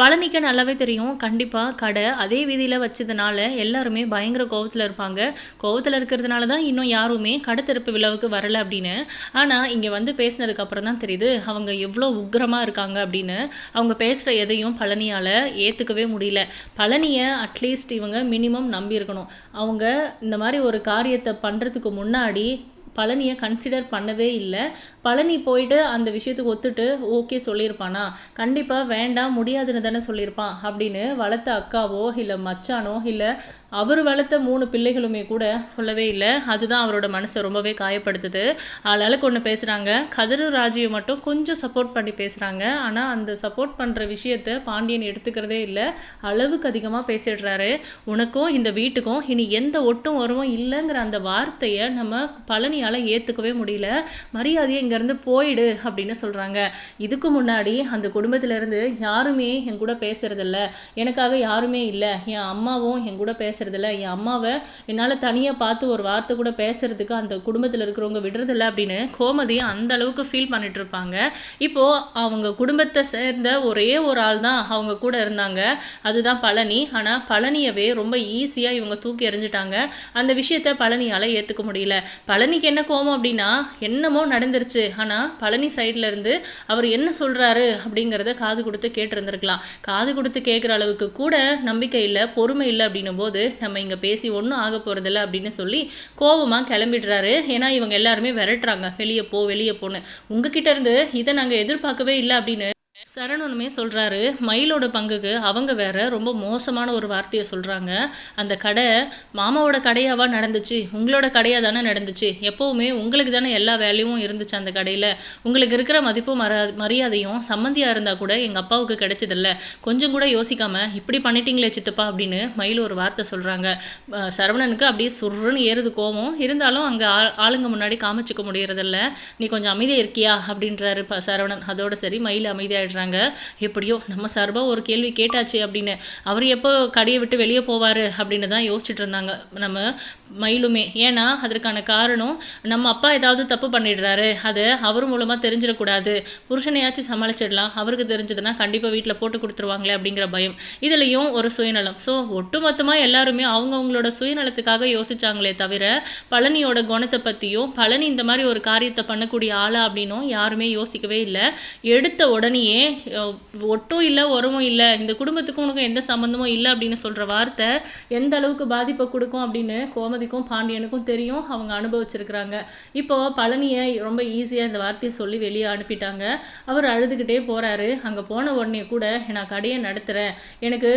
பழனிக்கு நல்லாவே தெரியும். கண்டிப்பாக கடை அதே வீதியில் வச்சதுனால எல்லாருமே பயங்கர கோவத்தில் இருப்பாங்க. கோவத்தில் இருக்கிறதுனால தான் இன்னும் யாருமே கடை திறப்பு விழாவுக்கு வரலை அப்படின்னு. ஆனால் இங்கே வந்து பேசினதுக்கப்புறம் தான் தெரியுது. அவங்க எவ்வளோ உக்கிரமாக இருக்காங்க அப்படின்னு. அவங்க பேசுகிற எதையும் பழனியால் ஏற்றுக்கவே முடியல. பழனியை அட்லீஸ்ட் இவங்க மினிமம் நம்பியிருக்கணும். அவங்க இந்த மாதிரி ஒரு காரியத்தை பண்ணுறதுக்கு முன்னாடி பழனியை கன்சிடர் பண்ணவே இல்லை. பழனி போயிட்டு அந்த விஷயத்துக்கு ஒத்துட்டு ஓகே சொல்லியிருப்பானா? கண்டிப்பாக வேண்டாம் முடியாதுன்னு தானே சொல்லியிருப்பான். அப்படின்னு வளர்த்த அக்காவோ இல்லை மச்சானோ இல்லை அவர் வளர்த்த மூணு பிள்ளைகளுமே கூட சொல்லவே இல்லை. அதுதான் அவரோட மனசை ரொம்பவே காயப்படுத்துது. ஆளாளுக்கு ஒன்று பேசுகிறாங்க கதிரு ராஜியை மட்டும் கொஞ்சம் சப்போர்ட் பண்ணி பேசுகிறாங்க ஆனால் அந்த சப்போர்ட் பண்ணுற விஷயத்த பாண்டியன் எடுத்துக்கிறதே இல்லை. அளவுக்கு அதிகமாக பேசிடுறாரு. உனக்கும் இந்த வீட்டுக்கும் இனி எந்த ஒட்டும் உறவும் இல்லைங்கிற அந்த வார்த்தையை நம்ம பழனியால் ஏற்றுக்கவே முடியல. மரியாதையை இங்கேருந்து போயிடு அப்படின்னு சொல்கிறாங்க இதுக்கு முன்னாடி அந்த குடும்பத்திலேருந்து யாருமே என் கூட பேசுறதில்ல. எனக்காக யாருமே இல்லை. என் அம்மாவும் என் கூட பேசுறதில்ல. என் அம்மாவை என்னால் தனியாக பார்த்து ஒரு வார்த்தை கூட பேசுறதுக்கு அந்த குடும்பத்தில் இருக்கிறவங்க விடுறதில்ல அப்படின்னு கோமதி அந்த அளவுக்கு ஃபீல் பண்ணிட்டு இருப்பாங்க. இப்போது அவங்க குடும்பத்தை சேர்ந்த ஒரே ஒரு ஆள் தான் அவங்க கூட இருந்தாங்க. அதுதான் பழனி. ஆனால் பழனியவே ரொம்ப ஈஸியாக இவங்க தூக்கி எறிஞ்சிட்டாங்க. அந்த விஷயத்த பழனியால் ஏற்றுக்க முடியல. பழனிக்கு என்ன கோபம் அப்படின்னா என்னமோ நடந்துருச்சு. ஆனால் பழனி சைடில் இருந்து அவர் என்ன சொல்கிறாரு அப்படிங்கிறத காது கொடுத்து கேட்டிருந்திருக்கலாம். காது கொடுத்து கேட்குற அளவுக்கு கூட நம்பிக்கை இல்லை பொறுமை இல்லை அப்படின்னும் போது நம்ம இங்கே பேசி ஒன்றும் ஆக போகிறதில்ல அப்படின்னு சொல்லி கோபமாக கிளம்பிடுறாரு. ஏன்னா இவங்க எல்லாருமே விரட்டுறாங்க. வெளியே போ வெளியே போன்னு. உங்ககிட்ட இருந்து இதை நாங்கள் எதிர்பார்க்கவே இல்லை அப்படின்னு சரணுமே சொல்கிறாரு மயிலோட பங்குக்கு அவங்க வேற ரொம்ப மோசமான ஒரு வார்த்தையை சொல்கிறாங்க அந்த கடை மாமாவோட கடையாவா நடந்துச்சு? உங்களோட கடையாக தானே நடந்துச்சு? எப்போவுமே உங்களுக்கு தானே எல்லா வேலையும் இருந்துச்சு அந்த கடையில். உங்களுக்கு இருக்கிற மதிப்பும் மர மரியாதையும் சம்மந்தியாக இருந்தால் கூட எங்கள் அப்பாவுக்கு கிடைச்சதில்ல. கொஞ்சம் கூட யோசிக்காமல் இப்படி பண்ணிட்டீங்களே சித்தப்பா அப்படின்னு மயில் ஒரு வார்த்தை சொல்கிறாங்க சரவணனுக்கு அப்படியே சுருன்னு ஏறுது கோவம். இருந்தாலும் அங்கே ஆளுங்க முன்னாடி காமிச்சிக்க முடியறதில்ல. நீ கொஞ்சம் அமைதியாக இருக்கியா? அப்படின்றாரு ப சரவணன். அதோட சரி மயில் அமைதியாகிடுறாங்க எப்படியோ நம்ம சார்பாக ஒரு கேள்வி கேட்டாச்சு அப்படின்னு. அவர் எப்போ கடையை விட்டு வெளியே போவார் அப்படின்னு தான் யோசிச்சுட்டு இருந்தாங்க. நம்ம மயிலுமே. ஏன்னா அதற்கான காரணம் நம்ம அப்பா ஏதாவது தப்பு பண்ணிடுறாரு அதை அவர் மூலமாக தெரிஞ்சிடக்கூடாது. புருஷனையாச்சும் சமாளிச்சிடலாம். அவருக்கு தெரிஞ்சதுன்னா கண்டிப்பாக வீட்டில் போட்டு கொடுத்துருவாங்களே அப்படிங்கிற பயம். இதுலேயும் ஒரு சுயநலம். ஸோ ஒட்டுமொத்தமாக எல்லாருமே அவங்கவுங்களோட சுயநலத்துக்காக யோசிச்சாங்களே தவிர பழனியோட குணத்தை பற்றியும் பழனி இந்த மாதிரி ஒரு காரியத்தை பண்ணக்கூடிய ஆளா அப்படின்னும் யாருமே யோசிக்கவே இல்லை. எடுத்த உடனேயே ஒட்டும் இல்லை உரமும் இல்லை இந்த குடும்பத்துக்கும் உனக்கும் எந்த சம்மந்தமும் இல்லை அப்படின்னு சொல்கிற வார்த்தை எந்த அளவுக்கு பாதிப்பை கொடுக்கும் அப்படின்னு கோமதிக்கும் பாண்டியனுக்கும் தெரியும். அவங்க அனுபவிச்சிருக்கிறாங்க. இப்போ பழனியை ரொம்ப ஈஸியாக இந்த வார்த்தையை சொல்லி வெளியே அனுப்பிட்டாங்க. அவர் அழுதுகிட்டே போகிறாரு அங்கே போன உடனே கூட நான் கடையை நடத்துகிறேன் எனக்கு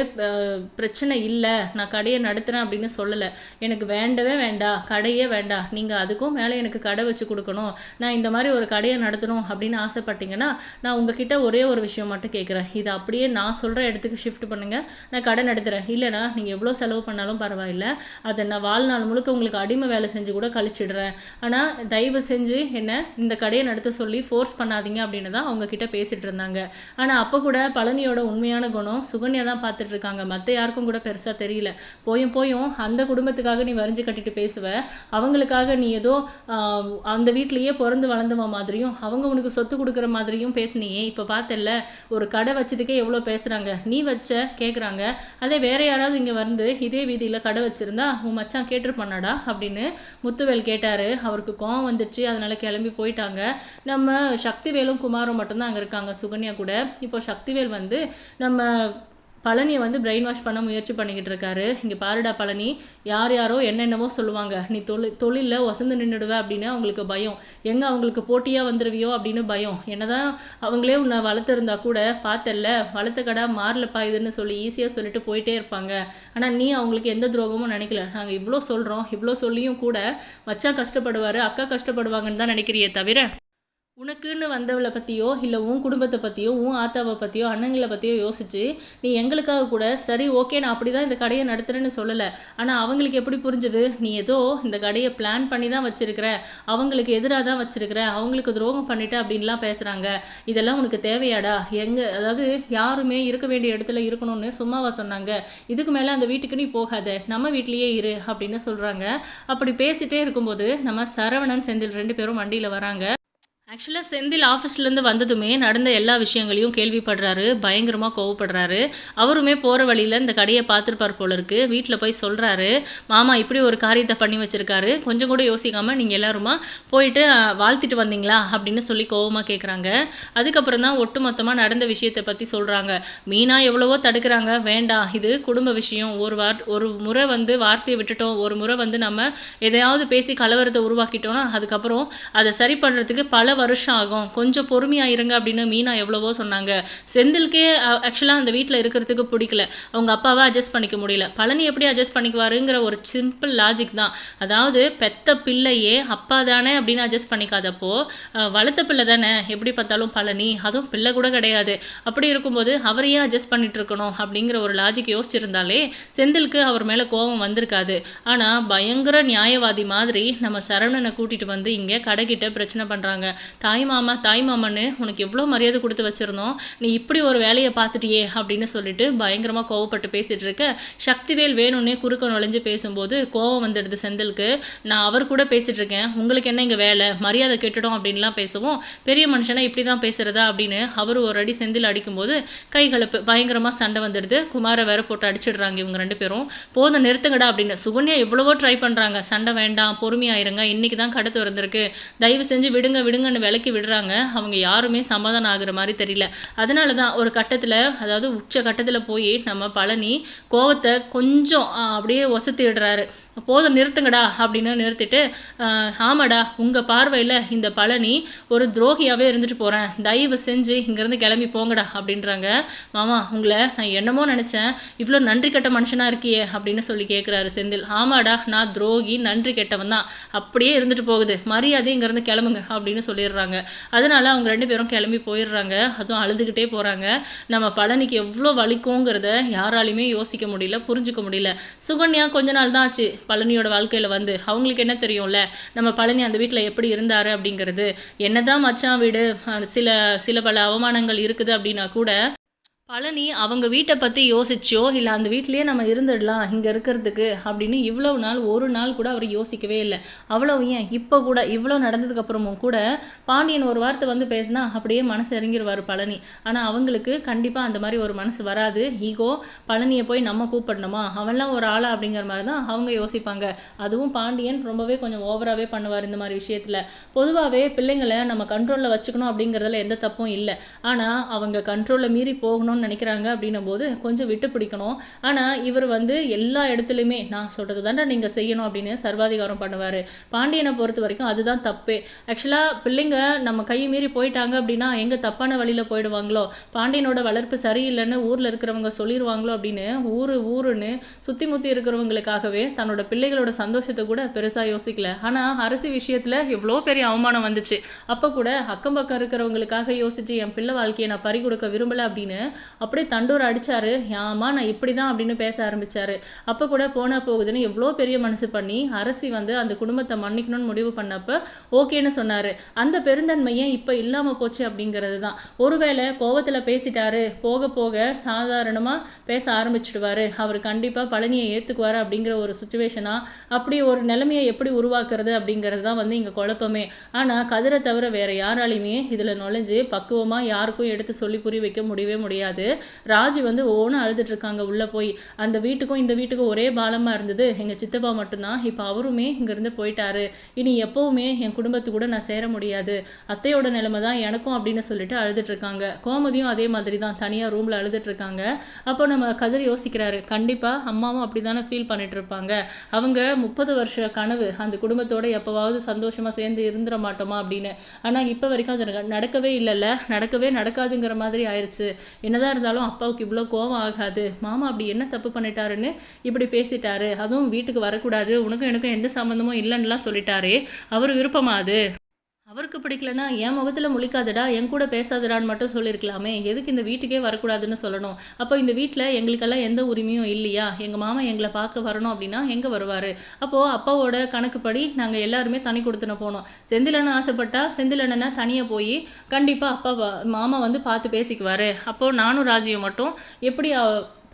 பிரச்சனை இல்லை. நான் கடையை நடத்துகிறேன் அப்படின்னு சொல்லலை. எனக்கு வேண்டவே வேண்டாம் கடையே வேண்டாம் நீங்கள் அதுக்கும் மேலே எனக்கு கடை வச்சு கொடுக்கணும். நான் இந்த மாதிரி ஒரு கடையை நடத்தணும் அப்படின்னு ஆசைப்பட்டீங்கன்னா நான் உங்ககிட்ட ஒரே ஒரு விஷயம் மட்டும் கேட்குறேன். இதை அப்படியே நான் சொல்கிற இடத்துக்கு ஷிஃப்ட் பண்ணுங்கள் நான் கடை நடத்துகிறேன் இல்லைனா நீங்கள் எவ்வளோ செலவு பண்ணாலும் பரவாயில்ல. அதை நான் வாழ்நாள் முழுக்க உங்களுக்கு அடிமை வேலை செஞ்சு கூட கழிச்சிடுறேன். ஆனால் தயவு செஞ்சு என்ன இந்த கடையை நடத்த சொல்லி ஃபோர்ஸ் பண்ணாதீங்க அப்படின்னு தான் அவங்க கிட்ட பேசிட்டு இருந்தாங்க. ஆனால் அப்போ கூட பழனியோட உண்மையான குணம் சுகன்யா தான் பார்த்துட்டு இருக்காங்க. மற்ற யாருக்கும் கூட பெருசாக தெரியல. போயும் போயும் அந்த குடும்பத்துக்காக நீ வரைஞ்சு கட்டிட்டு பேசுவ. அவங்களுக்காக நீ ஏதோ அந்த வீட்லேயே பிறந்து வளர்ந்தவ மாதிரியும் அவங்க உனக்கு சொத்து கொடுக்குற மாதிரியும் பேசுனியே. இப்போ பார்த்தல்ல ஒரு கடை வச்சதுக்கே எவ்வளோ பேசுகிறாங்க நீ வச்ச கேட்குறாங்க அதே வேற யாராவது இங்கே வந்து இதே வீதியில் கடை வச்சிருந்தா உன் மச்சான் பண்ணடா அப்படின்னு முத்துவேல் கேட்டார். அவருக்கு கோவம் வந்துச்சு. அதனால கிளம்பி போயிட்டாங்க. நம்ம சக்திவேலும் குமாரும் மட்டும்தான் அங்கே இருக்காங்க சுகன்யா கூட. இப்போ சக்திவேல் வந்து நம்ம பழனியை வந்து பிரெயின் வாஷ் பண்ண முயற்சி பண்ணிக்கிட்டு இருக்காரு. இங்கே பாருடா பழனி யார் யாரோ என்னென்னவோ சொல்லுவாங்க. நீ தொழில் தொழிலில் வசந்து நின்றுடுவ அப்படின்னு அவங்களுக்கு பயம். எங்கே அவங்களுக்கு போட்டியாக வந்துடுவியோ அப்படின்னு பயம். என்னதான் அவங்களே உன்னை வளர்த்துருந்தா கூட பார்த்தல்ல வளர்த்த கடை மாறலப்பா இதுன்னு சொல்லி ஈஸியாக சொல்லிட்டு போயிட்டே இருப்பாங்க. ஆனால் நீ அவங்களுக்கு எந்த துரோகமும் நினைக்கல. நாங்கள் இவ்வளோ சொல்கிறோம் இவ்வளோ சொல்லியும் கூட மச்சா கஷ்டப்படுவார் அக்கா கஷ்டப்படுவாங்கன்னு தான் நினைக்கிறியே தவிர உனக்குன்னு வந்தவளை பற்றியோ இல்லை உன் குடும்பத்தை பற்றியோ உன் ஆத்தாவை பற்றியோ அண்ணங்களை பற்றியோ யோசிச்சு நீ எங்களுக்காக கூட சரி ஓகே நான் அப்படி தான் இந்த கடையை நடத்துகிறேன்னு சொல்லலை. ஆனால் அவங்களுக்கு எப்படி புரிஞ்சுது? நீ ஏதோ இந்த கடையை பிளான் பண்ணி தான் வச்சுருக்கிற. அவங்களுக்கு எதிராக தான் வச்சுருக்கிற. அவங்களுக்கு துரோகம் பண்ணிட்ட அப்படின்லாம் பேசுகிறாங்க இதெல்லாம் உனக்கு தேவையாடா? எங்கே அதாவது யாருமே இருக்க வேண்டிய இடத்துல இருக்கணும்னு சும்மாவா சொன்னாங்க. இதுக்கு மேலே அந்த வீட்டுக்கு நீ போகாத. நம்ம வீட்லேயே இரு அப்படின்னு சொல்கிறாங்க அப்படி பேசிட்டே இருக்கும்போது நம்ம சரவணன் செந்தில் ரெண்டு பேரும் வண்டியில் வராங்க. ஆக்சுவலாக செந்தில் ஆஃபீஸ்லேருந்து வந்ததுமே நடந்த எல்லா விஷயங்களையும் கேள்விப்படுறாரு பயங்கரமாக கோவப்படுறாரு. அவருமே போகிற வழியில் இந்த கடையை பார்த்துருப்பார் போல இருக்கு. வீட்டில் போய் சொல்கிறாரு மாமா இப்படி ஒரு காரியத்தை பண்ணி வச்சுருக்காரு. கொஞ்சம் கூட யோசிக்காமல் நீங்கள் எல்லாருமா போயிட்டு வாழ்த்திட்டு வந்தீங்களா? அப்படின்னு சொல்லி கோவமாக கேட்குறாங்க அதுக்கப்புறம் தான் ஒட்டுமொத்தமாக நடந்த விஷயத்தை பற்றி சொல்கிறாங்க மீனா எவ்வளவோ தடுக்கிறாங்க. வேண்டாம் இது குடும்ப விஷயம். ஒரு வார் ஒரு முறை வந்து வார்த்தையை விட்டுட்டோம். ஒரு முறை வந்து நம்ம எதையாவது பேசி கலவரத்தை உருவாக்கிட்டோம்னா அதுக்கப்புறம் அதை சரி பண்ணுறதுக்கு பல வருஷம் ஆகும். கொஞ்சம் பொறுமையாக இருங்க அப்படின்னு மீனா எவ்வளவோ சொன்னாங்க. செந்தில்கே ஆக்சுவலாக அந்த வீட்டில் இருக்கிறதுக்கு பிடிக்கல. அவங்க அப்பாவை அட்ஜஸ்ட் பண்ணிக்க முடியல. பழனி எப்படி அட்ஜஸ்ட் பண்ணிக்குவாருங்கிற ஒரு சிம்பிள் லாஜிக் தான். அதாவது பெத்த பிள்ளையே அப்பா தானே அப்படின்னு அட்ஜஸ்ட் பண்ணிக்காதப்போ வளர்த்த பிள்ளை தானே? எப்படி பார்த்தாலும் பழனி. அதுவும் பிள்ளை கூட கிடையாது. அப்படி இருக்கும்போது அவரையே அட்ஜஸ்ட் பண்ணிட்டு இருக்கணும் அப்படிங்கிற ஒரு லாஜிக் யோசிச்சிருந்தாலே செந்திலுக்கு அவர் மேலே கோபம் வந்திருக்காது. ஆனால் பயங்கர நியாயவாதி மாதிரி நம்ம சரவணனை கூட்டிகிட்டு வந்து இங்கே கடைக்கிட்ட பிரச்சனை பண்ணுறாங்க தாய் மாமா தாய் மாமன்னு உனக்கு எவ்வளோ மரியாதை கொடுத்து வச்சுருந்தோம். நீ இப்படி ஒரு வேலையை பார்த்துட்டியே அப்படின்னு சொல்லிட்டு பயங்கரமாக கோவப்பட்டு பேசிகிட்டு இருக்க. சக்திவேல் வேணும்னே குறுக்க நுழைஞ்சு பேசும்போது கோவம் வந்துடுது செந்திலுக்கு. நான் அவர் கூட பேசிகிட்டு இருக்கேன். உங்களுக்கு என்ன இங்கே வேலை? மரியாதை கெட்டுடும் அப்படின்லாம் பேசுவோம். பெரிய மனுஷனை இப்படி தான் பேசுகிறதா அப்படின்னு அவர் ஒரு அடி செந்தில் அடிக்கும்போது கைகலப்பு பயங்கரமாக சண்டை வந்துடுது. குமாரை வேற போட்டு அடிச்சிடுறாங்க இவங்க ரெண்டு பேரும். போதும் நிறுத்துங்கடா அப்படின்னு. சுகன்யா எவ்வளவோ ட்ரை பண்ணுறாங்க சண்டை வேண்டாம் பொறுமையாயிருங்க இன்னைக்கு தான் கடை திறந்திருக்கு தயவு செஞ்சு விடுங்க விடுங்க விடுங்கன்னு விலக்கி விடுறாங்க. அவங்க யாருமே சமாதானம் ஆகுற மாதிரி தெரியல. அதனால தான் ஒரு கட்டத்தில் அதாவது உச்ச கட்டத்தில் போய் நம்ம பழனி கோவத்தை கொஞ்சம் அப்படியே ஒசத்தி விடுறாரு போதும் நிறுத்துங்கடா அப்படின்னு நிறுத்திட்டு ஆமாடா உங்கள் பார்வையில் இந்த பழனி ஒரு துரோகியாகவே இருந்துட்டு போகிறேன் தயவு செஞ்சு இங்கேருந்து கிளம்பி போங்கடா அப்படின்றாங்க. மாமா உங்களை நான் என்னமோ நினச்சேன். இவ்வளோ நன்றி கெட்ட மனுஷனாக இருக்கியே அப்படின்னு சொல்லி கேட்குறாரு செந்தில். ஆமாடா நான் துரோகி நன்றி கெட்டவன் தான். அப்படியே இருந்துட்டு போகுது. மரியாதை இங்கேருந்து கிளம்புங்க அப்படின்னு சொல்லிடுறாங்க. அதனால அவங்க ரெண்டு பேரும் கிளம்பி போயிடுறாங்க. அதுவும் அழுதுகிட்டே போகிறாங்க நம்ம பழனிக்கு எவ்வளோ வலிக்குங்கிறத யாராலையுமே யோசிக்க முடியல புரிஞ்சுக்க முடியல. சுகன்யா கொஞ்ச நாள் தான் ஆச்சு. பழனியோட வாழ்க்கையில் வந்து அவங்களுக்கு என்ன தெரியும்ல? நம்ம பழனி அந்த வீட்டில் எப்படி இருந்தார் அப்படிங்கிறது. என்னதான் மச்சான் வீடு சில சில பல அவமானங்கள் இருக்குது அப்படின்னா கூட பழனி அவங்க வீட்டை பற்றி யோசிச்சோ இல்லை அந்த வீட்லேயே நம்ம இருந்துடலாம் இங்கே இருக்கிறதுக்கு அப்படின்னு இவ்வளவு நாள் ஒரு நாள் கூட அவர் யோசிக்கவே இல்லை. அவ்வளோ ஏன்? இப்போ கூட இவ்வளோ நடந்ததுக்கப்புறமும் கூட பாண்டியன் ஒரு வார்த்தை வந்து பேசினா அப்படியே மனசு இறங்கிடுவார் பழனி. ஆனால் அவங்களுக்கு கண்டிப்பாக அந்த மாதிரி ஒரு மனசு வராது. ஈகோ பழனியை போய் நம்ம கூப்பிடணுமா? அவன்லாம் ஒரு ஆளா அப்படிங்கிற மாதிரி தான் அவங்க யோசிப்பாங்க. அதுவும் பாண்டியன் ரொம்பவே கொஞ்சம் ஓவராகவே பண்ணுவார் இந்த மாதிரி விஷயத்தில். பொதுவாகவே பிள்ளைங்களை நம்ம கண்ட்ரோலில் வச்சுக்கணும் அப்படிங்கிறதுல எந்த தப்பும் இல்லை. ஆனால் அவங்க கண்ட்ரோலில் மீறி போகணும் பண்ணணும்னு நினைக்கிறாங்க அப்படின்னும் போது கொஞ்சம் விட்டு பிடிக்கணும். ஆனால் இவர் வந்து எல்லா இடத்துலையுமே நான் சொல்கிறது தாண்டா நீங்கள் செய்யணும் அப்படின்னு சர்வாதிகாரம் பண்ணுவார். பாண்டியனை பொறுத்த வரைக்கும் அதுதான் தப்பே. ஆக்சுவலாக பிள்ளைங்க நம்ம கை மீறி போயிட்டாங்க அப்படின்னா எங்கே தப்பான வழியில் போயிடுவாங்களோ? பாண்டியனோட வளர்ப்பு சரியில்லைன்னு ஊரில் இருக்கிறவங்க சொல்லிடுவாங்களோ அப்படின்னு ஊர் ஊருன்னு சுற்றி முற்றி இருக்கிறவங்களுக்காகவே தன்னோட பிள்ளைகளோட சந்தோஷத்தை கூட பெருசாக யோசிக்கல. ஆனால் அரசு விஷயத்தில் எவ்வளோ பெரிய அவமானம் வந்துச்சு. அப்போ கூட அக்கம் பக்கம் இருக்கிறவங்களுக்காக யோசித்து என் பிள்ளை வாழ்க்கையை நான் பறி கொடுக்க விரும்பலை அப்படின்னு அப்படியே தண்டூர் அடிச்சாரு. ஆமாம் நான் இப்படி தான் அப்படின்னு பேச ஆரம்பிச்சாரு. அப்போ கூட போனால் போகுதுன்னு எவ்வளோ பெரிய மனசு பண்ணி அரசி வந்து அந்த குடும்பத்தை மன்னிக்கணும்னு முடிவு பண்ணப்போ ஓகேன்னு சொன்னார். அந்த பெருந்தன்மையே இப்போ இல்லாமல் போச்சு அப்படிங்கிறது தான். ஒருவேளை கோவத்தில் பேசிட்டாரு போக போக சாதாரணமாக பேச ஆரம்பிச்சிடுவாரு. அவர் கண்டிப்பாக பழனியை ஏற்றுக்குவார் அப்படிங்கிற ஒரு சுச்சுவேஷனாக அப்படி ஒரு நிலைமையை எப்படி உருவாக்குறது அப்படிங்கிறது தான் வந்து இங்கே குழப்பமே. ஆனால் கதிரை தவிர வேற யாராலையுமே இதில் நுழைஞ்சு பக்குவமாக யாருக்கும் எடுத்து சொல்லி புரிய வைக்க முடியவே முடியாது. ராஜி வந்து ஓன அழுதுட்டு இருக்காங்க உள்ளே போய் அந்த வீட்டுக்கும் இந்த வீட்டுக்கும் ஒரே பாலமாக இருந்தது. எங்கள் சித்தப்பா மட்டும்தான். இப்போ அவருமே இங்கேருந்து போயிட்டாரு. இனி எப்போவுமே என் குடும்பத்து கூட நான் சேர முடியாது. அத்தையோட நிலைமை தான் எனக்கும் அப்படின்னு சொல்லிட்டு அழுதுட்டு இருக்காங்க கோமதியும் அதே மாதிரி தான் தனியாக ரூமில் அழுதுட்டு இருக்காங்க அப்போ நம்ம கதிர் யோசிக்கிறாரு. கண்டிப்பாக அம்மாவும் அப்படி தானே ஃபீல் பண்ணிட்டு இருப்பாங்க அவங்க முப்பது வருஷ கனவு. அந்த குடும்பத்தோட எப்போவாவது சந்தோஷமாக சேர்ந்து இருந்துட மாட்டோமா அப்படின்னு. ஆனால் இப்போ வரைக்கும் அது நடக்கவே இல்லைல்ல. நடக்கவே நடக்காதுங்கிற மாதிரி ஆயிடுச்சு என்னதான் இருந்தாலும் அப்பாவுக்கு இவ்வளோ கோவம் ஆகாது. மாமா அப்படி என்ன தப்பு பண்ணிட்டாருன்னு? இப்படி பேசிட்டாரு. அதுவும் வீட்டுக்கு வரக்கூடாது. உனக்கும் எனக்கும் எந்த சம்மந்தமும் இல்லைன்னுலாம் சொல்லிட்டாரு. அவர் விருப்பமா அது? அவருக்கு பிடிக்கலனா என் முகத்தில் முழிக்காதடா என் கூட பேசாதடான்னு மட்டும் சொல்லியிருக்கலாமே எதுக்கு இந்த வீட்டுக்கே வரக்கூடாதுன்னு சொல்லணும்? அப்போ இந்த வீட்டில் எங்களுக்கெல்லாம் எந்த உரிமையும் இல்லையா? எங்கள் மாமா எங்களை பார்க்க வரணும் அப்படின்னா எங்கே வருவார்? அப்போது அப்பாவோட கணக்குப்படி நாங்கள் எல்லாருமே தனி கொடுத்துன போனோம். செந்திலன்னு ஆசைப்பட்டா செந்திலண்ணனை தனியாக போய் கண்டிப்பாக அப்பா மாமா வந்து பார்த்து பேசிக்குவார். அப்போது நானும் ராஜியும் மட்டும் எப்படி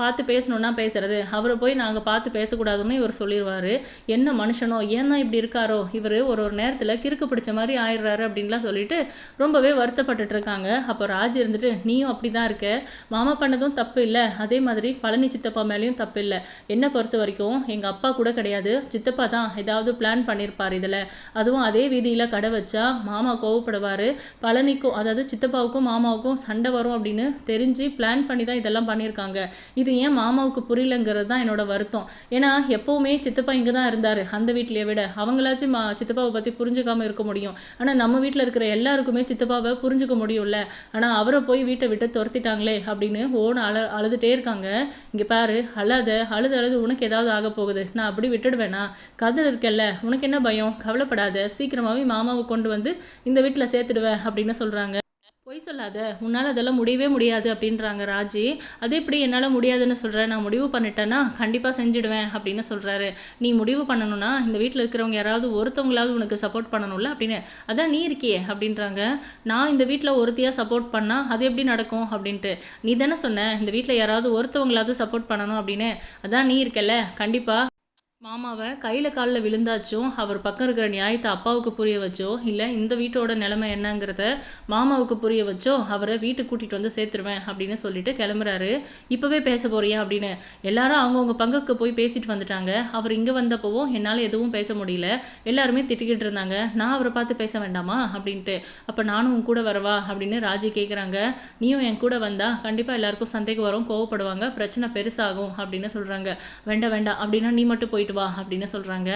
பார்த்து பேசணுன்னா பேசுறது. அவரை போய் நாங்கள் பார்த்து பேசக்கூடாதுன்னு இவர் சொல்லிடுவார் என்ன மனுஷனோ ஏன் தான் இப்படி இருக்காரோ இவர் ஒரு ஒரு நேரத்தில் கிறுக்கு பிடிச்ச மாதிரி ஆயிடுறாரு அப்படின்லாம் சொல்லிட்டு ரொம்பவே வருத்தப்பட்டுட்டு இருக்காங்க. அப்போ ராஜ் இருந்துட்டு நீயும் அப்படி தான் இருக்க. மாமா பண்ணதும் தப்பு இல்லை. அதே மாதிரி பழனி சித்தப்பா மேலேயும் தப்பு இல்லை. என்னை பொறுத்த வரைக்கும் எங்கள் அப்பா கூட கிடையாது. சித்தப்பா தான் ஏதாவது பிளான் பண்ணியிருப்பார் இதில். அதுவும் அதே வீதியில் கடை வச்சா மாமா கோவப்படுவார். பழனிக்கும் அதாவது சித்தப்பாவுக்கும் மாமாவுக்கும் சண்டை வரும் அப்படின்னு தெரிஞ்சு பிளான் பண்ணி தான் இதெல்லாம் பண்ணியிருக்காங்க இது இது ஏன் மாமாவுக்கு புரியலங்கிறது தான் என்னோட வருத்தம். ஏன்னா எப்போவுமே சித்தப்பா இங்கே தான் இருந்தார். அந்த வீட்லையே விட அவங்களாச்சும் மா சித்தப்பாவை பற்றி புரிஞ்சுக்காமல் இருக்க முடியும். ஆனால் நம்ம வீட்டில் இருக்கிற எல்லாருக்குமே சித்தப்பாவை புரிஞ்சுக்க முடியும்ல. ஆனால் அவரை போய் வீட்டை விட்டு துரத்திட்டாங்களே அப்படின்னு ஓன அழ அழுதுகிட்டே இருக்காங்க. இங்கே பாரு அழாத அழுது அழுது உனக்கு ஏதாவது ஆக போகுது. நான் அப்படி விட்டுடுவேனா? கதில் இருக்கல்ல உனக்கு என்ன பயம்? கவலைப்படாத. சீக்கிரமாகவே மாமாவை கொண்டு வந்து இந்த வீட்டில் சேர்த்துடுவேன் அப்படின்னு சொல்கிறாங்க பொய் சொல்லாத. உன்னால் அதெல்லாம் முடியவே முடியாது அப்படின்றாங்க ராஜி. அது எப்படி என்னால் முடியாதுன்னு சொல்கிறேன் நான் முடிவு பண்ணிட்டேன்னா கண்டிப்பாக செஞ்சுடுவேன் அப்படின்னு சொல்கிறாரு நீ முடிவு பண்ணணும்னா இந்த வீட்டில் இருக்கிறவங்க யாராவது ஒருத்தவங்களாவது உனக்கு சப்போர்ட் பண்ணணும்ல அப்படின்னு. அதான் நீ இருக்கியே அப்படின்றாங்க. நான் இந்த வீட்டில் ஒருத்தியாக சப்போர்ட் பண்ணால் அது எப்படி நடக்கும் அப்படின்ட்டு. நீ தானே சொன்ன இந்த வீட்டில் யாராவது ஒருத்தவங்களாவது சப்போர்ட் பண்ணணும் அப்படின்னு. அதான் நீ இருக்கல கண்டிப்பாக மாமாவை கையில் காலில் விழுந்தாச்சும் அவர் பக்கம் இருக்கிற நியாயத்தை அப்பாவுக்கு புரிய வச்சோ இல்லை இந்த வீட்டோட நிலைமை என்னங்கிறத மாமாவுக்கு புரிய வச்சோ அவரை வீட்டுக்கு கூட்டிகிட்டு வந்து சேர்த்துருவேன் அப்படின்னு சொல்லிட்டு கிளம்புறாரு. இப்போவே பேச போறியா அப்படின்னு. எல்லாரும் அவங்கவுங்க பங்குக்கு போய் பேசிட்டு வந்துட்டாங்க. அவர் இங்கே வந்தப்போவும் என்னால் எதுவும் பேச முடியல. எல்லாருமே திட்டிக்கிட்டு இருந்தாங்க. நான் அவரை பார்த்து பேச வேண்டாமா அப்படின்ட்டு. அப்போ நானும் உன் கூட வரவா அப்படின்னு ராஜி கேட்குறாங்க நீயும் என் கூட வந்தா கண்டிப்பாக எல்லாருக்கும் சந்தேகம் வரும் கோவப்படுவாங்க பிரச்சனை பெருசாகும் அப்படின்னு சொல்கிறாங்க வேண்டாம் வேண்டாம் அப்படின்னா நீ மட்டும் போயிட்டு போயிட்டு வா அப்படின்னு சொல்கிறாங்க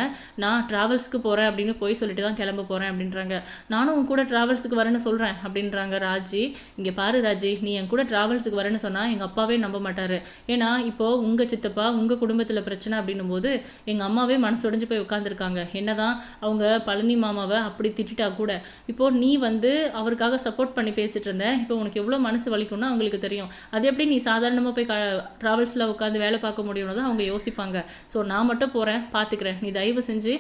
நான் ட்ராவல்ஸ்க்கு போகிறேன் அப்படின்னு போய் சொல்லிட்டு தான் கிளம்ப போகிறேன் அப்படின்றாங்க. நானும் உன் கூட ட்ராவல்ஸுக்கு வரேன்னு சொல்கிறேன் அப்படின்றாங்க ராஜி. இங்கே பாரு ராஜி நீ என் கூட ட்ராவல்ஸுக்கு வரேன்னு சொன்னால் எங்கள் அப்பாவே நம்ப மாட்டார். ஏன்னா இப்போது உங்கள் சித்தப்பா உங்கள் குடும்பத்தில் பிரச்சனை அப்படின்னும் போது எங்கள் அம்மாவே மனசுடைஞ்சு போய் உட்காந்துருக்காங்க என்னதான் அவங்க பழனி மாமாவை அப்படி திட்டிட்டா கூட. இப்போது நீ வந்து அவருக்காக சப்போர்ட் பண்ணி பேசிட்டு இருந்த. இப்போ உனக்கு எவ்வளோ மனசு வலிக்கும்னு அவங்களுக்கு தெரியும். அது எப்படி நீ சாதாரணமாக போய் ட்ராவல்ஸில் உட்காந்து வேலை பார்க்க முடியும்னு தான் அவங்க யோசிப்பாங்க. ஸோ நான் மட்டும் போகிறேன் போகிறேன் பார்த்துக்கிறேன் நீ தயவு செஞ்சு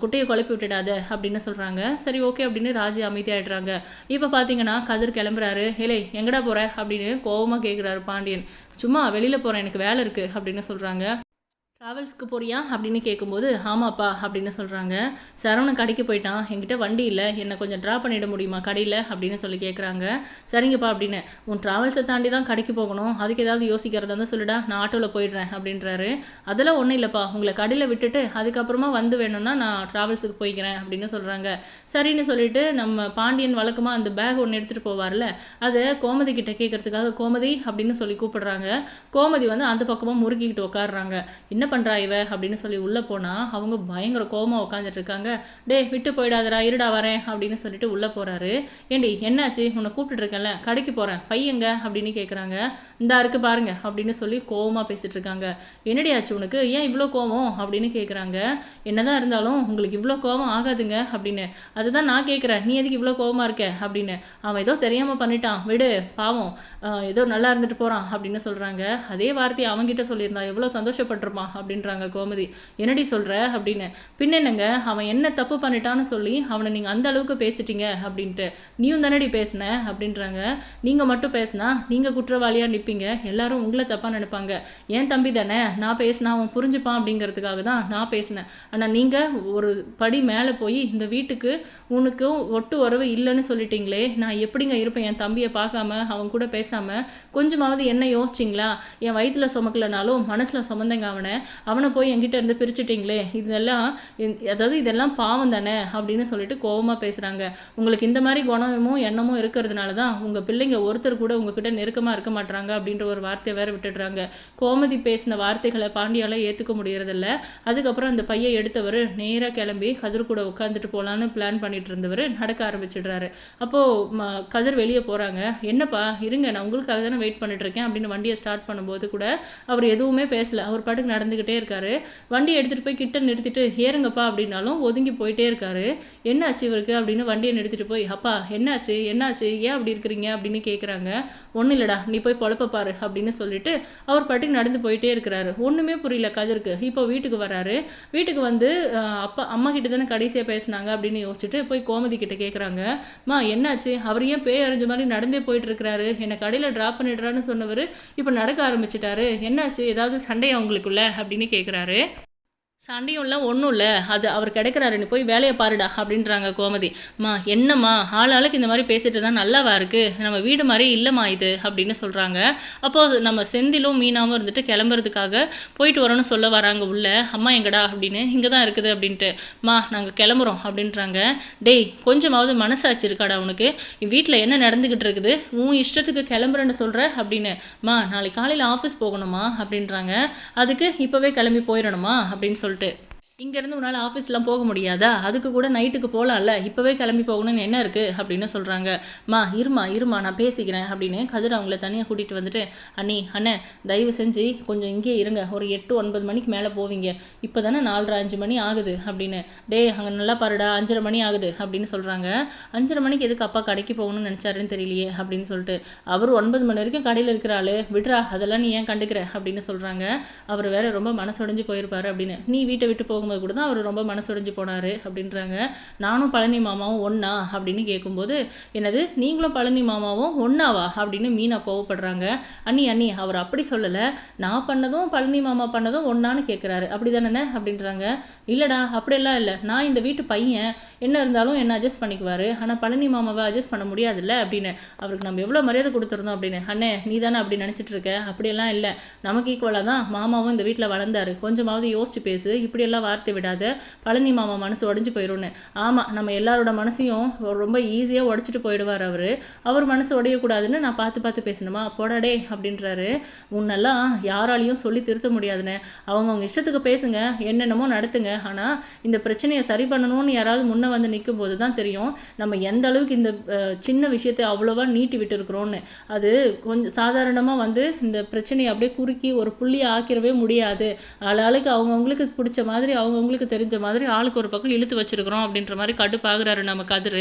குட்டையை குழப்பி விட்டுடாத அப்படின்னு சொல்கிறாங்க சரி ஓகே அப்படின்னு ராஜி அமைதியாகிடுறாங்க இப்போ பார்த்தீங்கன்னா கதிர் கிளம்புறாரு. ஹேலே எங்கடா போகிற அப்படின்னு கோபமாக கேட்குறாரு பாண்டியன். சும்மா வெளியில் போகிறேன் எனக்கு வேலை இருக்குது அப்படின்னு சொல்கிறாங்க ட்ராவல்ஸ்க்கு போறியா அப்படின்னு கேட்கும்போது ஆமாப்பா அப்படின்னு சொல்கிறாங்க சரவணன் கடைக்கு போயிட்டான். என்கிட்ட வண்டி இல்லை. என்னை கொஞ்சம் ட்ரா பண்ணிட முடியுமா? கடையில் அப்படின்னு சொல்லி கேட்குறாங்க சரிங்கப்பா அப்படின்னு. உன் ட்ராவல்ஸை தாண்டி தான் கடைக்கு போகணும். அதுக்கு ஏதாவது யோசிக்கிறதா தான் சொல்லிடா. நான் ஆட்டோவில் போயிடுறேன் அப்படின்றாரு. அதெல்லாம் ஒன்றும் இல்லைப்பா. உங்களை கடையில் விட்டுட்டு அதுக்கப்புறமா வந்து வேணும்னா நான் ட்ராவல்ஸுக்கு போய்க்கிறேன் அப்படின்னு சொல்கிறாங்க சரின்னு சொல்லிட்டு நம்ம பாண்டியன் வழக்கமாக அந்த பேக் ஒன்று எடுத்துகிட்டு போவார்ல அதை கோமதி கிட்ட கேட்கறதுக்காக கோமதி அப்படின்னு சொல்லி கூப்பிடுறாங்க. கோமதி வந்து அந்த பக்கமாக முறுக்கிக்கிட்டு உட்காடுறாங்க என்ன பண்ணுறா இவ அப்படின்னு சொல்லி உள்ளே போனால் அவங்க பயங்கர கோபமாக உட்காந்துட்டு இருக்காங்க. டே விட்டு போயிடாதரா இருடா வரேன் அப்படின்னு சொல்லிட்டு உள்ளே போகிறாரு ஏண்டி என்னாச்சு? உன்னை கூப்பிட்டுருக்கேன்ல கடைக்கு போகிறேன் பையங்க அப்படின்னு கேட்குறாங்க இந்தா இருக்கு பாருங்க அப்படின்னு சொல்லி கோபமாக பேசிட்டு இருக்காங்க. என்னடி ஆச்சு உனக்கு? ஏன் இவ்வளோ கோபம் அப்படின்னு கேட்குறாங்க என்னதான் இருந்தாலும் உங்களுக்கு இவ்வளோ கோபம் ஆகாதுங்க அப்படின்னு. அதுதான் நான் கேட்குறேன் நீ எதுக்கு இவ்வளோ கோபமாக இருக்க? அப்படின்னு. அவன் ஏதோ தெரியாமல் பண்ணிட்டான். விடு பாவம். ஏதோ நல்லா இருந்துட்டு போகிறான் அப்படின்னு சொல்கிறாங்க அதே வார்த்தையை அவங்ககிட்ட சொல்லியிருந்தா எவ்வளோ சந்தோஷப்பட்டிருப்பான் அப்படின்றாங்க கோமதி. என்னடி சொல்கிற அப்படின்னு. பின்னென்னங்க அவன் என்ன தப்பு பண்ணிட்டான்னு சொல்லி அவனை நீங்கள் அந்த அளவுக்கு பேசிட்டீங்க அப்படின்ட்டு. நீயும் தானடி பேசின? அப்படின்றாங்க. நீங்கள் மட்டும் பேசினா நீங்கள் குற்றவாளியாக நிற்பீங்க எல்லாரும் உங்களை தப்பாக நினைப்பாங்க. ஏன் தம்பி தானே? நான் பேசினா அவன் புரிஞ்சுப்பான் அப்படிங்கிறதுக்காக தான் நான் பேசினேன். ஆனால் நீங்கள் ஒரு படி மேலே போய் இந்த வீட்டுக்கு உனக்கும் ஒட்டு உறவு இல்லைன்னு சொல்லிட்டீங்களே. நான் எப்படிங்க இருப்பேன்? என் தம்பியை பார்க்காம அவன் கூட பேசாமல் கொஞ்சமாவது என்ன யோசிச்சிங்களா? என் வயிற்றில் சுமக்கலனாலும் மனசில் சுமந்தங்க அவனை. அவனை போய் என்கிட்ட இருந்து பிரிச்சுட்டிங்களே இதெல்லாம் அதாவது இதெல்லாம் பாவம் தானே அப்படின்னு சொல்லிட்டு கோபமாக பேசுகிறாங்க உங்களுக்கு இந்த மாதிரி குணமும் எண்ணமும் இருக்கிறதுனால தான் உங்கள் பிள்ளைங்க ஒருத்தர் கூட உங்ககிட்ட நெருக்கமாக இருக்க மாட்டாங்க அப்படின்ற ஒரு வார்த்தையை வேற விட்டுடுறாங்க. கோமதி பேசின வார்த்தைகளை பாண்டியால் ஏற்றுக்க முடியறதில்ல. அதுக்கப்புறம் அந்த பையை எடுத்தவர் நேராக கிளம்பி கதிர் கூட உட்காந்துட்டு போகலான்னு பிளான் பண்ணிட்டு இருந்தவர் நடக்க ஆரம்பிச்சிடுறாரு. அப்போது கதிர் வெளியே போகிறாங்க என்னப்பா இருங்க நான் உங்களுக்காக தானே வெயிட் பண்ணிட்டு இருக்கேன் அப்படின்னு வண்டியை ஸ்டார்ட் பண்ணும்போது கூட அவர் எதுவுமே பேசல. அவர் பாட்டுக்கு நடந்து நடந்துக்கிட்டே இருக்காரு. வண்டி எடுத்துகிட்டு போய் கிட்ட நிறுத்திட்டு ஏறுங்கப்பா அப்படின்னாலும் ஒதுங்கி போயிட்டே இருக்காரு. என்னாச்சு இவருக்கு? அப்படின்னு வண்டியை நிறுத்திட்டு போய் அப்பா என்னாச்சு? என்னாச்சு? ஏன் அப்படி இருக்கிறீங்க? அப்படின்னு கேட்குறாங்க ஒன்றும் இல்லைடா நீ போய் பொழப்ப பாரு அப்படின்னு சொல்லிட்டு அவர் பாட்டுக்கு நடந்து போயிட்டே இருக்கிறாரு. ஒன்றுமே புரியல கதிருக்கு. இப்போ வீட்டுக்கு வராரு. வீட்டுக்கு வந்து அப்பா அம்மா கிட்ட தானே கடைசியாக பேசுனாங்க அப்படின்னு யோசிச்சுட்டு போய் கோமதி கிட்ட கேட்குறாங்க மா என்னாச்சு? அவர் ஏன் பேய் அறிஞ்ச மாதிரி நடந்தே போயிட்டு இருக்கிறாரு. என்னை கடையில் ட்ராப் பண்ணிடுறான்னு சொன்னவர் இப்போ நடக்க ஆரம்பிச்சிட்டாரு. என்னாச்சு? ஏதாவது சண்டையா உங்களுக்குள்ள? அப்படின்னு கேட்குறாரு சண்டையும் இல்லை ஒன்றும் இல்லை. அது அவர் கிடைக்கிறாரு போய் வேலையை பாருடா அப்படின்றாங்க கோமதி. மா என்னம்மா? ஆள் ஆளுக்கு இந்த மாதிரி பேசிட்டு தான் நல்லாவா இருக்குது நம்ம வீடு மாதிரி இல்லைம்மா இது அப்படின்னு சொல்கிறாங்க அப்போது நம்ம செந்திலும் மீனாவும் இருந்துட்டு கிளம்புறதுக்காக போயிட்டு வரோன்னு சொல்ல வராங்க உள்ள அம்மா எங்கடா? அப்படின்னு. இங்கே தான் இருக்குது அப்படின்ட்டு. மா நாங்கள் கிளம்புறோம் அப்படின்றாங்க. டேய் கொஞ்சமாவது மனசாச்சு இருக்காடா உனக்கு? வீட்டில் என்ன நடந்துக்கிட்டு இருக்குது? உன் இஷ்டத்துக்கு கிளம்புறேன்னு சொல்கிற அப்படின்னு. மா நாளைக்கு காலையில் ஆஃபீஸ் போகணுமா? அப்படின்றாங்க. அதுக்கு இப்போவே கிளம்பி போயிடணுமா? அப்படின்னு சொல்லிட்டு. இங்கேருந்து உன்னால் ஆஃபீஸ்லாம் போக முடியாதா? அதுக்கு கூட நைட்டுக்கு போகலாம்ல இப்போவே கிளம்பி போகணும்னு என்ன இருக்குது அப்படின்னு சொல்கிறாங்க மா இருமா இருமா நான் பேசிக்கிறேன் அப்படின்னு கதிர் அவங்கள தனியாக கூட்டிகிட்டு வந்துட்டு அண்ணி அண்ணே தயவு செஞ்சு கொஞ்சம் இங்கேயே இருங்க. ஒரு எட்டு ஒன்பது மணிக்கு மேலே போவீங்க. இப்போ தானே நாலரை அஞ்சு மணி ஆகுது அப்படின்னு. டேய் அங்கே நல்லா பாருடா அஞ்சரை மணி ஆகுது அப்படின்னு சொல்கிறாங்க அஞ்சரை மணிக்கு எதுக்கு அப்பா கடைக்கு போகணும்னு நினச்சாருன்னு தெரியலையே அப்படின்னு சொல்லிட்டு. அவர் ஒன்பது மணி வரைக்கும் கடையில் இருக்கிற ஆளு விட்றா அதெல்லாம் நீ ஏன் கண்டுக்கிற? அப்படின்னு சொல்கிறாங்க அவர் வேற ரொம்ப மனசுடைஞ்சு போயிருப்பாரு அப்படின்னு. நீ வீட்டை விட்டு போகும்போது கூட தான் அவர் ரொம்ப மனசுடைஞ்சு போனாரு அப்படின்றாங்க. நானும் பழனி மாமாவும் ஒன்றா அப்படின்னு கேட்கும்போது என்னது நீங்களும் பழனி மாமாவும் ஒன்றாவா அப்படின்னு மீனா கோவப்படுறாங்க. அண்ணி அண்ணி அவர் அப்படி சொல்லலை. நான் பண்ணதும் பழனி மாமா பண்ணதும் ஒன்றான்னு கேட்குறாரு அப்படி தானே அப்படின்றாங்க. இல்லைடா அப்படியெல்லாம் இல்லை. நான் இந்த வீட்டு பையன். என்ன இருந்தாலும் என்ன அட்ஜஸ்ட் பண்ணிக்குவார். ஆனால் பழனி மாமாவை அட்ஜஸ்ட் பண்ண முடியாதுல்ல அப்படின்னு. அவருக்கு நம்ம எவ்வளோ மரியாதை கொடுத்துருந்தோம் அப்படின்னு. அண்ணே நீ தானே அப்படி நினச்சிட்டு இருக்க அப்படியெல்லாம் இல்லை. நமக்கு ஈக்குவலாக தான் மாமாவும் இந்த வீட்டில் வளர்ந்தாரு. கொஞ்சமாவது யோசிச்சு பேசு. இப்படியெல்லாம் பார்த்து விடாத. பழனி மாமா மனசு உடஞ்சி போயிடும்னு ஆமாம் நம்ம எல்லாரோட மனசையும் ரொம்ப ஈஸியாக உடச்சிட்டு போயிடுவார் அவர். அவர் மனசு உடையக்கூடாதுன்னு நான் பார்த்து பார்த்து பேசணுமா? போடாடே அப்படின்றாரு. உன்னெல்லாம் யாராலையும் சொல்லி திருத்த முடியாதுன்னு அவங்கவுங்க இஷ்டத்துக்கு பேசுங்க என்னென்னமோ நடத்துங்க. ஆனால் இந்த பிரச்சனையை சரி பண்ணணும்னு யாராவது முன்னே வந்து நிற்கும் போது தான் தெரியும். நம்ம எந்த அளவுக்கு இந்த சின்ன விஷயத்தை அவ்வளோவா நீட்டி விட்டு இருக்கிறோன்னு அது கொஞ்சம் சாதாரணமாக வந்து இந்த பிரச்சனையை அப்படியே குறுக்கி ஒரு புள்ளியை ஆக்கிடவே முடியாது. ஆளாளுக்கு அவங்கவுங்களுக்கு பிடிச்ச மாதிரி அவங்கவுங்களுக்கு தெரிஞ்ச மாதிரி ஆளுக்கு ஒரு பக்கம் இழுத்து வச்சிருக்கிறோம் அப்படின்ற மாதிரி கடுப்பாகுறாரு நம்ம கதிர்.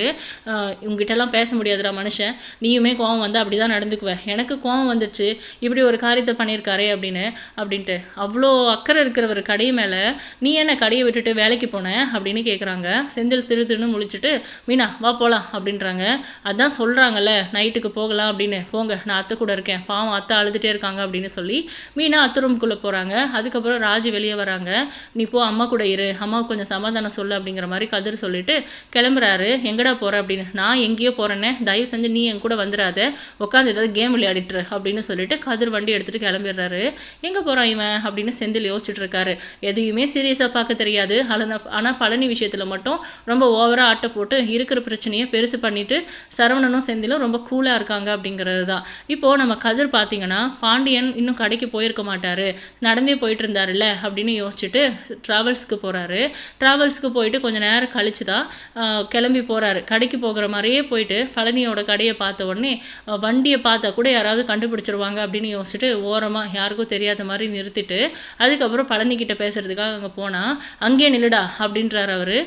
இவங்ககிட்டலாம் பேச முடியாதுடா மனுஷன். நீயுமே கோவம் வந்து அப்படி தான் நடந்துக்குவேன் எனக்கு கோவம் வந்துச்சு இப்படி ஒரு காரியத்தை பண்ணியிருக்காரே அப்படின்னு அப்படின்ட்டு. அவ்வளோ அக்கறை இருக்கிறவர் கடை மேலே நீ என்ன கடையை விட்டுட்டு வேலைக்கு போன அப்படின்னு கேட்குறாங்க செந்தில் திரு திருன்னு முழிச்சிட்டு மீனா வா போகலாம் அப்படின்றாங்க. அதான் சொல்கிறாங்கல்ல நைட்டுக்கு போகலாம் அப்படின்னு. போங்க நான் அத்தை கூட இருக்கேன். பாவம் அத்தை அழுதுகிட்டே இருக்காங்க அப்படின்னு சொல்லி மீனா அத்தை ரூம்குள்ளே போகிறாங்க அதுக்கப்புறம் ராஜி வெளியே வராங்க. நீ போ அம்மா கூட இரு. அம்மாவுக்கு கொஞ்சம் சமாதானம் சொல்லு அப்படிங்கிற மாதிரி கதிர் சொல்லிட்டு கிளம்புறாரு. எங்கடா போற? அப்படின்னு. நான் எங்கேயோ போறேன்னே தயவு செஞ்சு நீ என் கூட வந்துடாத உட்காந்து ஏதாவது கேம் விளையாடிட்டுரு அப்படின்னு சொல்லிட்டு கதிர் வண்டி எடுத்துட்டு கிளம்பிடுறாரு. எங்க போறான் இவன்? அப்படின்னு செந்தில் யோசிச்சுட்டு இருக்காரு எதையுமே சீரியஸாக பார்க்க தெரியாது. ஆனால் ஆனால் பழனி விஷயத்துல மட்டும் ரொம்ப ஓவரா ஆட்ட போட்டு இருக்கிற பிரச்சனையை பெருசு பண்ணிட்டு சரவணனும் செந்திலும் ரொம்ப கூலா இருக்காங்க அப்படிங்கிறது தான். இப்போ நம்ம கதிர் பார்த்தீங்கன்னா பாண்டியன் இன்னும் கடைக்கு போயிருக்க மாட்டாரு. நடந்தே போயிட்டு இருந்தாருல்ல அப்படின்னு யோசிச்சுட்டு ட்ராவல்ஸ்க்கு போறாரு. ட்ராவல்ஸ்க்கு போயிட்டு கொஞ்சம் நேரம் கழிச்சு தான் கிளம்பி போறாரு. கடைக்கு போகிற மாதிரியே போயிட்டு பழனியோட கடையை பார்த்த உடனே வண்டியை பார்த்தா கூட யாராவது கண்டுபிடிச்சிருவாங்க அப்படின்னு யோசிச்சுட்டு ஓரமாக யாருக்கும் தெரியாத மாதிரி நிறுத்திட்டு அதுக்கப்புறம் பழனிக்கிட்ட பேசுகிறதுக்காக அங்கே போனால் அங்கேயே நில்லுடா அப்படின்றாரு அவர்.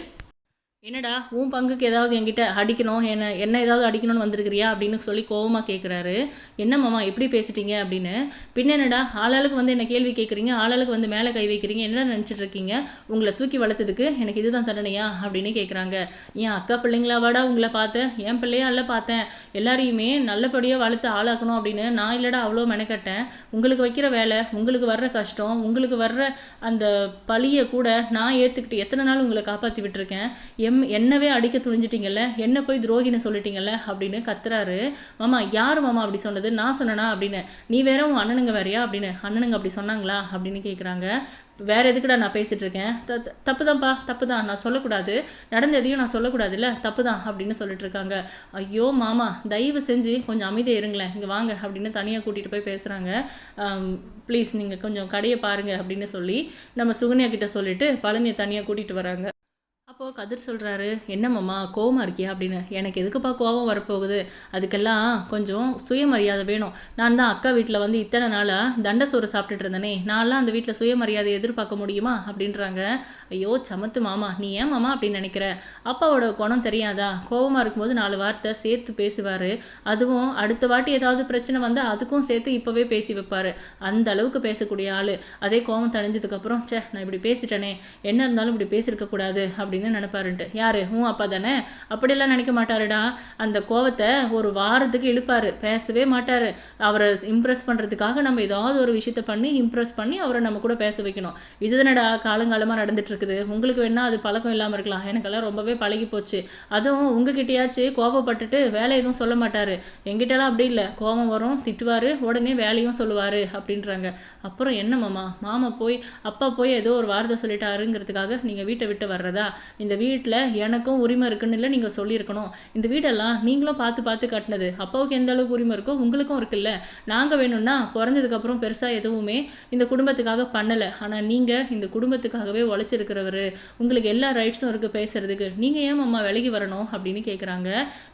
என்னடா உன் பங்குக்கு ஏதாவது என்கிட்ட அடிக்கணும் என்ன என்ன ஏதாவது அடிக்கணும்னு வந்திருக்கிறியா அப்படின்னு சொல்லி கோவமாக கேட்குறாரு என்ன மாமா எப்படி பேசிட்டீங்க அப்படின்னு. பின்ன என்னடா ஆளாளுக்கு வந்து என்ன கேள்வி கேட்குறீங்க ஆளாளுக்கு வந்து மேலே கை வைக்கிறீங்க என்ன நினச்சிட்டு இருக்கீங்க? உங்களை தூக்கி வளர்த்ததுக்கு எனக்கு இதுதான் தண்டனையா அப்படின்னு கேட்குறாங்க என் அக்கா பிள்ளைங்களாவாடா உங்களை பார்த்தேன் என் பிள்ளையா இல்லை பார்த்தேன். எல்லாரையுமே நல்லபடியாக வளர்த்து ஆளாக்கணும் அப்படின்னு நான் இல்லைடா அவ்வளோ மெனக்கட்டேன். உங்களுக்கு வைக்கிற வேலை உங்களுக்கு வர்ற கஷ்டம் உங்களுக்கு வர்ற அந்த பழியை கூட நான் ஏற்றுக்கிட்டு எத்தனை நாள் உங்களை காப்பாற்றி விட்டுருக்கேன்? எம் என்னவே அடிக்க துணிஞ்சிட்டிங்கல்ல? என்ன போய் துரோகின்னு சொல்லிட்டீங்கல்ல? அப்படின்னு கத்துறாரு. மாமா யார் மாமா அப்படி சொன்னது? நான் சொன்னனா அப்படின்னு. நீ வேற உன் அண்ணனுங்க வேறயா அப்படின்னு. அண்ணனுங்க அப்படி சொன்னாங்களா அப்படின்னு கேட்குறாங்க வேற எதுக்குடா நான் பேசிட்டு இருக்கேன்? தப்பு தான்ப்பா தப்பு தான் நான் சொல்லக்கூடாது. நடந்த எதையும் நான் சொல்லக்கூடாதுல்ல? தப்புதான் அப்படின்னு சொல்லிட்டு இருக்காங்க. ஐயோ மாமா தயவு செஞ்சு கொஞ்சம் அமைதியாக இருங்களேன். இங்கே வாங்க அப்படின்னு தனியாக கூட்டிகிட்டு போய் பேசுகிறாங்க ப்ளீஸ் நீங்கள் கொஞ்சம் கடையை பாருங்கள் அப்படின்னு சொல்லி நம்ம சுகன்யா கிட்ட சொல்லிட்டு பழனியை தனியாக கூட்டிகிட்டு வராங்க. அப்போது கதிர் சொல்கிறாரு என்ன கோவமாக இருக்கியா? அப்படின்னு. எனக்கு எதுக்குப்பா கோவம் வரப்போகுது? அதுக்கெல்லாம் கொஞ்சம் சுயமரியாதை வேணும். நான் தான் அக்கா வீட்டில் வந்து இத்தனை நாளாக தண்ட சோறு சாப்பிட்டுட்டு இருந்தேனே. நான்லாம் அந்த வீட்டில் சுயமரியாதை எதிர்பார்க்க முடியுமா? அப்படின்றாங்க. ஐயோ சமத்து மாமா. நீ ஏன் மாமா? அப்படின்னு நினைக்கிற. அப்பாவோட குணம் தெரியாதா? கோவமாக இருக்கும்போது நாலு வார்த்தை சேர்த்து பேசுவார். அதுவும் அடுத்த வாட்டி ஏதாவது பிரச்சனை வந்தால் அதுக்கும் சேர்த்து இப்போவே பேசி வைப்பார். அந்த அளவுக்கு பேசக்கூடிய ஆள். அதே கோவம் தணிஞ்சதுக்கப்புறம் ச்சே நான் இப்படி பேசிட்டேனே. என்ன இருந்தாலும் இப்படி பேசியிருக்கக்கூடாது அப்படின்னு அப்படின்னு நினைப்பாருன்ட்டு. யாரு? உன் அப்பா தானே? அப்படியெல்லாம் நினைக்க மாட்டாருடா. அந்த கோவத்தை ஒரு வாரத்துக்கு இழுப்பாரு. பேசவே மாட்டாரு. அவரை இம்ப்ரெஸ் பண்ணுறதுக்காக நம்ம ஏதாவது ஒரு விஷயத்த பண்ணி இம்ப்ரெஸ் பண்ணி அவரை நம்ம கூட பேச வைக்கணும். இதுதானடா காலங்காலமாக நடந்துட்டு இருக்குது உங்களுக்கு வேணா அது பழக்கம் இல்லாமல் இருக்கலாம். எனக்கெல்லாம் ரொம்பவே பழகி போச்சு. அதுவும் உங்ககிட்டயாச்சு கோவப்பட்டுட்டு வேலை எதுவும் சொல்ல மாட்டாரு. எங்கிட்டலாம் அப்படி இல்லை. கோவம் வரும் திட்டுவாரு உடனே வேலையும் சொல்லுவாரு அப்படின்றாங்க. அப்புறம் என்ன மாமா? மாமா போய் அப்பா போய் ஏதோ ஒரு வார்த்தை சொல்லிட்டாருங்கிறதுக்காக நீங்கள் வீட்டை விட்டு வர்றதா? இந்த வீட்டில் எனக்கும் உரிமை இருக்குன்னு இல்லை நீங்கள் சொல்லியிருக்கணும். இந்த வீடெல்லாம் நீங்களும் பார்த்து பார்த்து கட்டினது. அப்பாவுக்கு எந்த அளவுக்கு உரிமை இருக்கோ உங்களுக்கும் இருக்குல்ல நாங்கள் வேணும்னா பிறந்ததுக்கப்புறம் பெருசாக எதுவுமே இந்த குடும்பத்துக்காக பண்ணலை. ஆனால் நீங்கள் இந்த குடும்பத்துக்காகவே உழைச்சிருக்கிறவர் உங்களுக்கு எல்லா ரைட்ஸும் இருக்குது பேசுகிறதுக்கு நீங்கள் ஏன் அம்மா விலகி வரணும் அப்படின்னு கேட்குறாங்க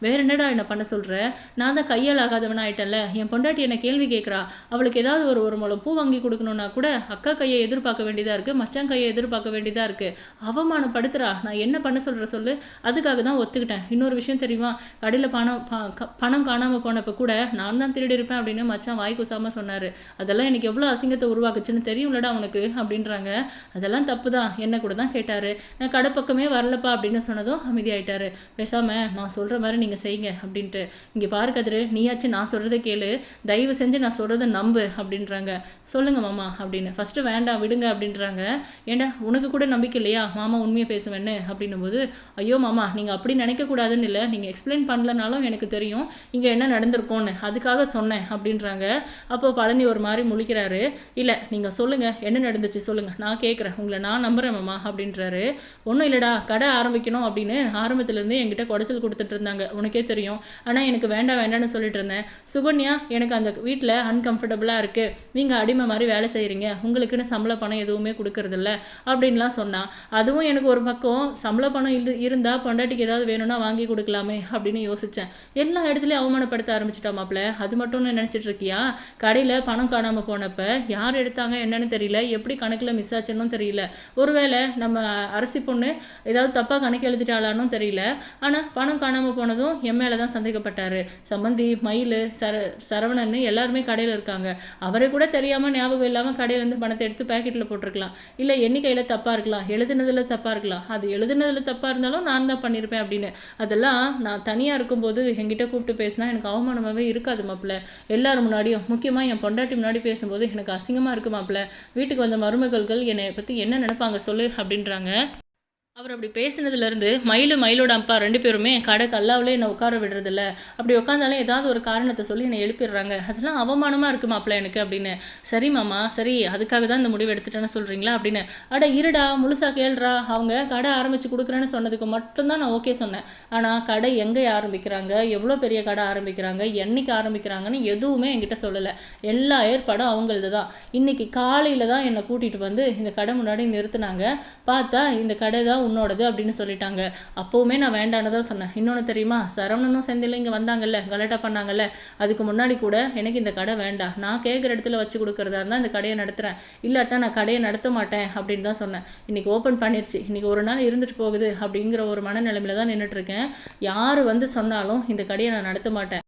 வேற என்னடா என்ன பண்ண சொல்கிற நான் தான் கையால் ஆகாதவன் ஆயிட்டேன்ல. என் பொண்டாட்டி என்ன கேள்வி கேட்குறா அவளுக்கு ஏதாவது ஒரு ஒரு மூலம் பூ வாங்கி கொடுக்கணும்னா கூட அக்கா கையை எதிர்பார்க்க வேண்டியதாக இருக்குது மச்சான் கையை எதிர்பார்க்க வேண்டியதாக இருக்குது அவமானப்படுத்துகிறா நான் நான் என்ன பண்ண சொல்கிற சொல்லு? அதுக்காக தான் ஒத்துக்கிட்டேன். இன்னொரு விஷயம் தெரியுமா? கடையில் பணம் ப- க- பணம் காணாமல் போனப்போ கூட நான் தான் திருடி இருப்பேன் அப்படின்னு மச்சான் வாய் கூசாமல் சொன்னார். அதெல்லாம் எனக்கு எவ்வளோ அசிங்கத்தை உருவாக்குச்சுன்னு தெரியும்லடா உனக்கு அப்படின்றாங்க. அதெல்லாம் தப்பு தான் என்ன கூட தான் கேட்டார். நான் கடை பக்கமே வரலப்பா அப்படின்னு சொன்னதும் அமைதியாயிட்டாரு. பேசாமல் நான் சொல்கிற மாதிரி நீங்கள் செய்யுங்க அப்படின்ட்டு. இங்கே பாரு கதிரு நீயாச்சும் நான் சொல்கிறத கேளு. தயவு செஞ்சு நான் சொல்கிறத நம்பு அப்படின்றாங்க. சொல்லுங்க மாமா அப்படின்னு. ஃபஸ்ட்டு வேண்டாம் விடுங்க அப்படின்றாங்க. ஏண்டா உனக்கு கூட நம்பிக்கை இல்லையா? மாமா உண்மையை பேசுவேன்னு. அப்படின்னும் போது ஐயோ மாமா நீங்கள் அப்படி நினைக்கக்கூடாதுன்னு இல்லை. நீங்கள் எக்ஸ்பிளைன் பண்ணலனாலும் எனக்கு தெரியும். இங்கே என்ன நடந்திருக்கும்னு. அதுக்காக சொன்னேன் அப்படின்றாங்க. அப்போ பழனி ஒரு மாதிரி முழிக்கிறாரு. இல்லை நீங்கள் சொல்லுங்கள் என்ன நடந்துச்சு சொல்லுங்கள் நான் கேட்குறேன் உங்களை நான் நம்புறேன் மாமா அப்படின்றாரு. ஒன்றும் இல்லைடா. கடை ஆரம்பிக்கணும் அப்படின்னு ஆரம்பத்துலேருந்து என்கிட்ட குடைச்சல் கொடுத்துட்டு இருந்தாங்க. உனக்கே தெரியும். ஆனால் எனக்கு வேண்டாம் வேண்டாம்னு சொல்லிட்டு இருந்தேன். சுகன்யா எனக்கு அந்த வீட்டில் அன்கம்ஃபர்டபுளாக இருக்குது நீங்கள் அடிமை மாதிரி வேலை செய்கிறீங்க உங்களுக்குன்னு சம்பள பணம் எதுவுமே கொடுக்கறதில்ல அப்படின்லாம் சொன்னான் அதுவும் எனக்கு ஒரு பக்கம் சம்பள பணம் இரு இருந்தால் பொண்டாட்டிக்கு ஏதாவது வேணும்னா வாங்கி கொடுக்கலாமே அப்படின்னு யோசித்தேன் எல்லா இடத்துலையும் அவமானப்படுத்த ஆரம்பிச்சிட்டா மாப்பிள்ள அது மட்டும் நினச்சிட்டு இருக்கியா? கடையில் பணம் காணாமல் போனப்ப யார் எடுத்தாங்க என்னன்னு தெரியல. எப்படி கணக்கில் மிஸ் ஆச்சுன்னு தெரியல. ஒருவேளை நம்ம அரசி பொண்ணு ஏதாவது தப்பாக கணக்கு எழுதிட்டாளான்னு தெரியல. ஆனால் பணம் காணாமல் போனதும் என் மேலே தான் சந்தேகப்பட்டாரு. சம்மந்தி மயில் சர சரவணன் எல்லாருமே கடையில் இருக்காங்க. அவரை கூட தெரியாமல் ஞாபகம் இல்லாமல் கடையிலேருந்து பணத்தை எடுத்து பேக்கெட்டில் போட்டிருக்கலாம். இல்லை எண்ணிக்கையில் தப்பாக இருக்கலாம். எழுதுனதில் தப்பாக இருக்கலாம். அது எழுதுனதில் தப்பாக இருந்தாலும் நான் தான் பண்ணியிருப்பேன் அப்படின்னு. அதெல்லாம் நான் தனியாக இருக்கும்போது என்கிட்ட கூப்பிட்டு பேசினா எனக்கு அவமானமாகவே இருக்காது மாப்பிள்ள. எல்லாரும் முன்னாடியும் முக்கியமாக என் பொண்டாட்டி முன்னாடி பேசும்போது எனக்கு அசிங்கமாக இருக்கு மாப்பிள்ள. வீட்டுக்கு வந்த மருமகள்கள் என்னை பற்றி என்ன நினைப்பாங்க சொல்லு அப்படின்றாங்க. அவர் அப்படி பேசினதுலேருந்து மயிலு மயிலோட அப்பா ரெண்டு பேருமே கடை கல்லாவிலே என்னை உட்கார விடுறதில்ல. அப்படி உட்காந்தாலும் ஏதாவது ஒரு காரணத்தை சொல்லி என்னை எழுப்பிடுறாங்க. அதெல்லாம் அவமானமாக இருக்கு மாப்பிள்ள எனக்கு அப்படின்னு. சரி மாமா சரி அதுக்காக தான் இந்த முடிவு எடுத்துட்டேன்னு சொல்கிறீங்களா அப்படின்னு. அட இருடா முழுசாக கேள்றா அவங்க கடை ஆரம்பித்து கொடுக்குறேன்னு சொன்னதுக்கு மட்டும்தான் நான் ஓகே சொன்னேன். ஆனால் கடை எங்கே ஆரம்பிக்கிறாங்க? எவ்வளோ பெரிய கடை ஆரம்பிக்கிறாங்க? என்னைக்கு ஆரம்பிக்கிறாங்கன்னு எதுவுமே என்கிட்ட சொல்லலை. எல்லா ஏற்பாடும் அவங்களது தான். இன்றைக்கி காலையில் தான் என்னை கூட்டிகிட்டு வந்து இந்த கடை முன்னாடி நிறுத்தினாங்க. பார்த்தா இந்த கடை தான் உன்னோடது அப்படின்னு சொல்லிட்டாங்க. அப்போவுமே நான் வேண்டான்னு தான் சொன்னேன். இன்னொன்று தெரியுமா? சரவணனும் செந்திலும் இங்கே வந்தாங்கல்ல கலட்டா பண்ணாங்கல்ல. அதுக்கு முன்னாடி கூட எனக்கு இந்த கடை வேண்டாம். நான் கேட்குற இடத்துல வச்சு கொடுக்குறதா இருந்தால் இந்த கடையை நடத்துகிறேன் இல்லாட்டா நான் கடையை நடத்த மாட்டேன் அப்படின்னு தான் சொன்னேன். இன்றைக்கி ஓப்பன் பண்ணிருச்சு. இன்றைக்கி ஒரு நாள் இருந்துட்டு போகுது அப்படிங்கிற ஒரு மனநிலைமையில தான் நின்றுட்டு இருக்கேன். யார் வந்து சொன்னாலும் இந்த கடையை நான் நடத்த மாட்டேன்.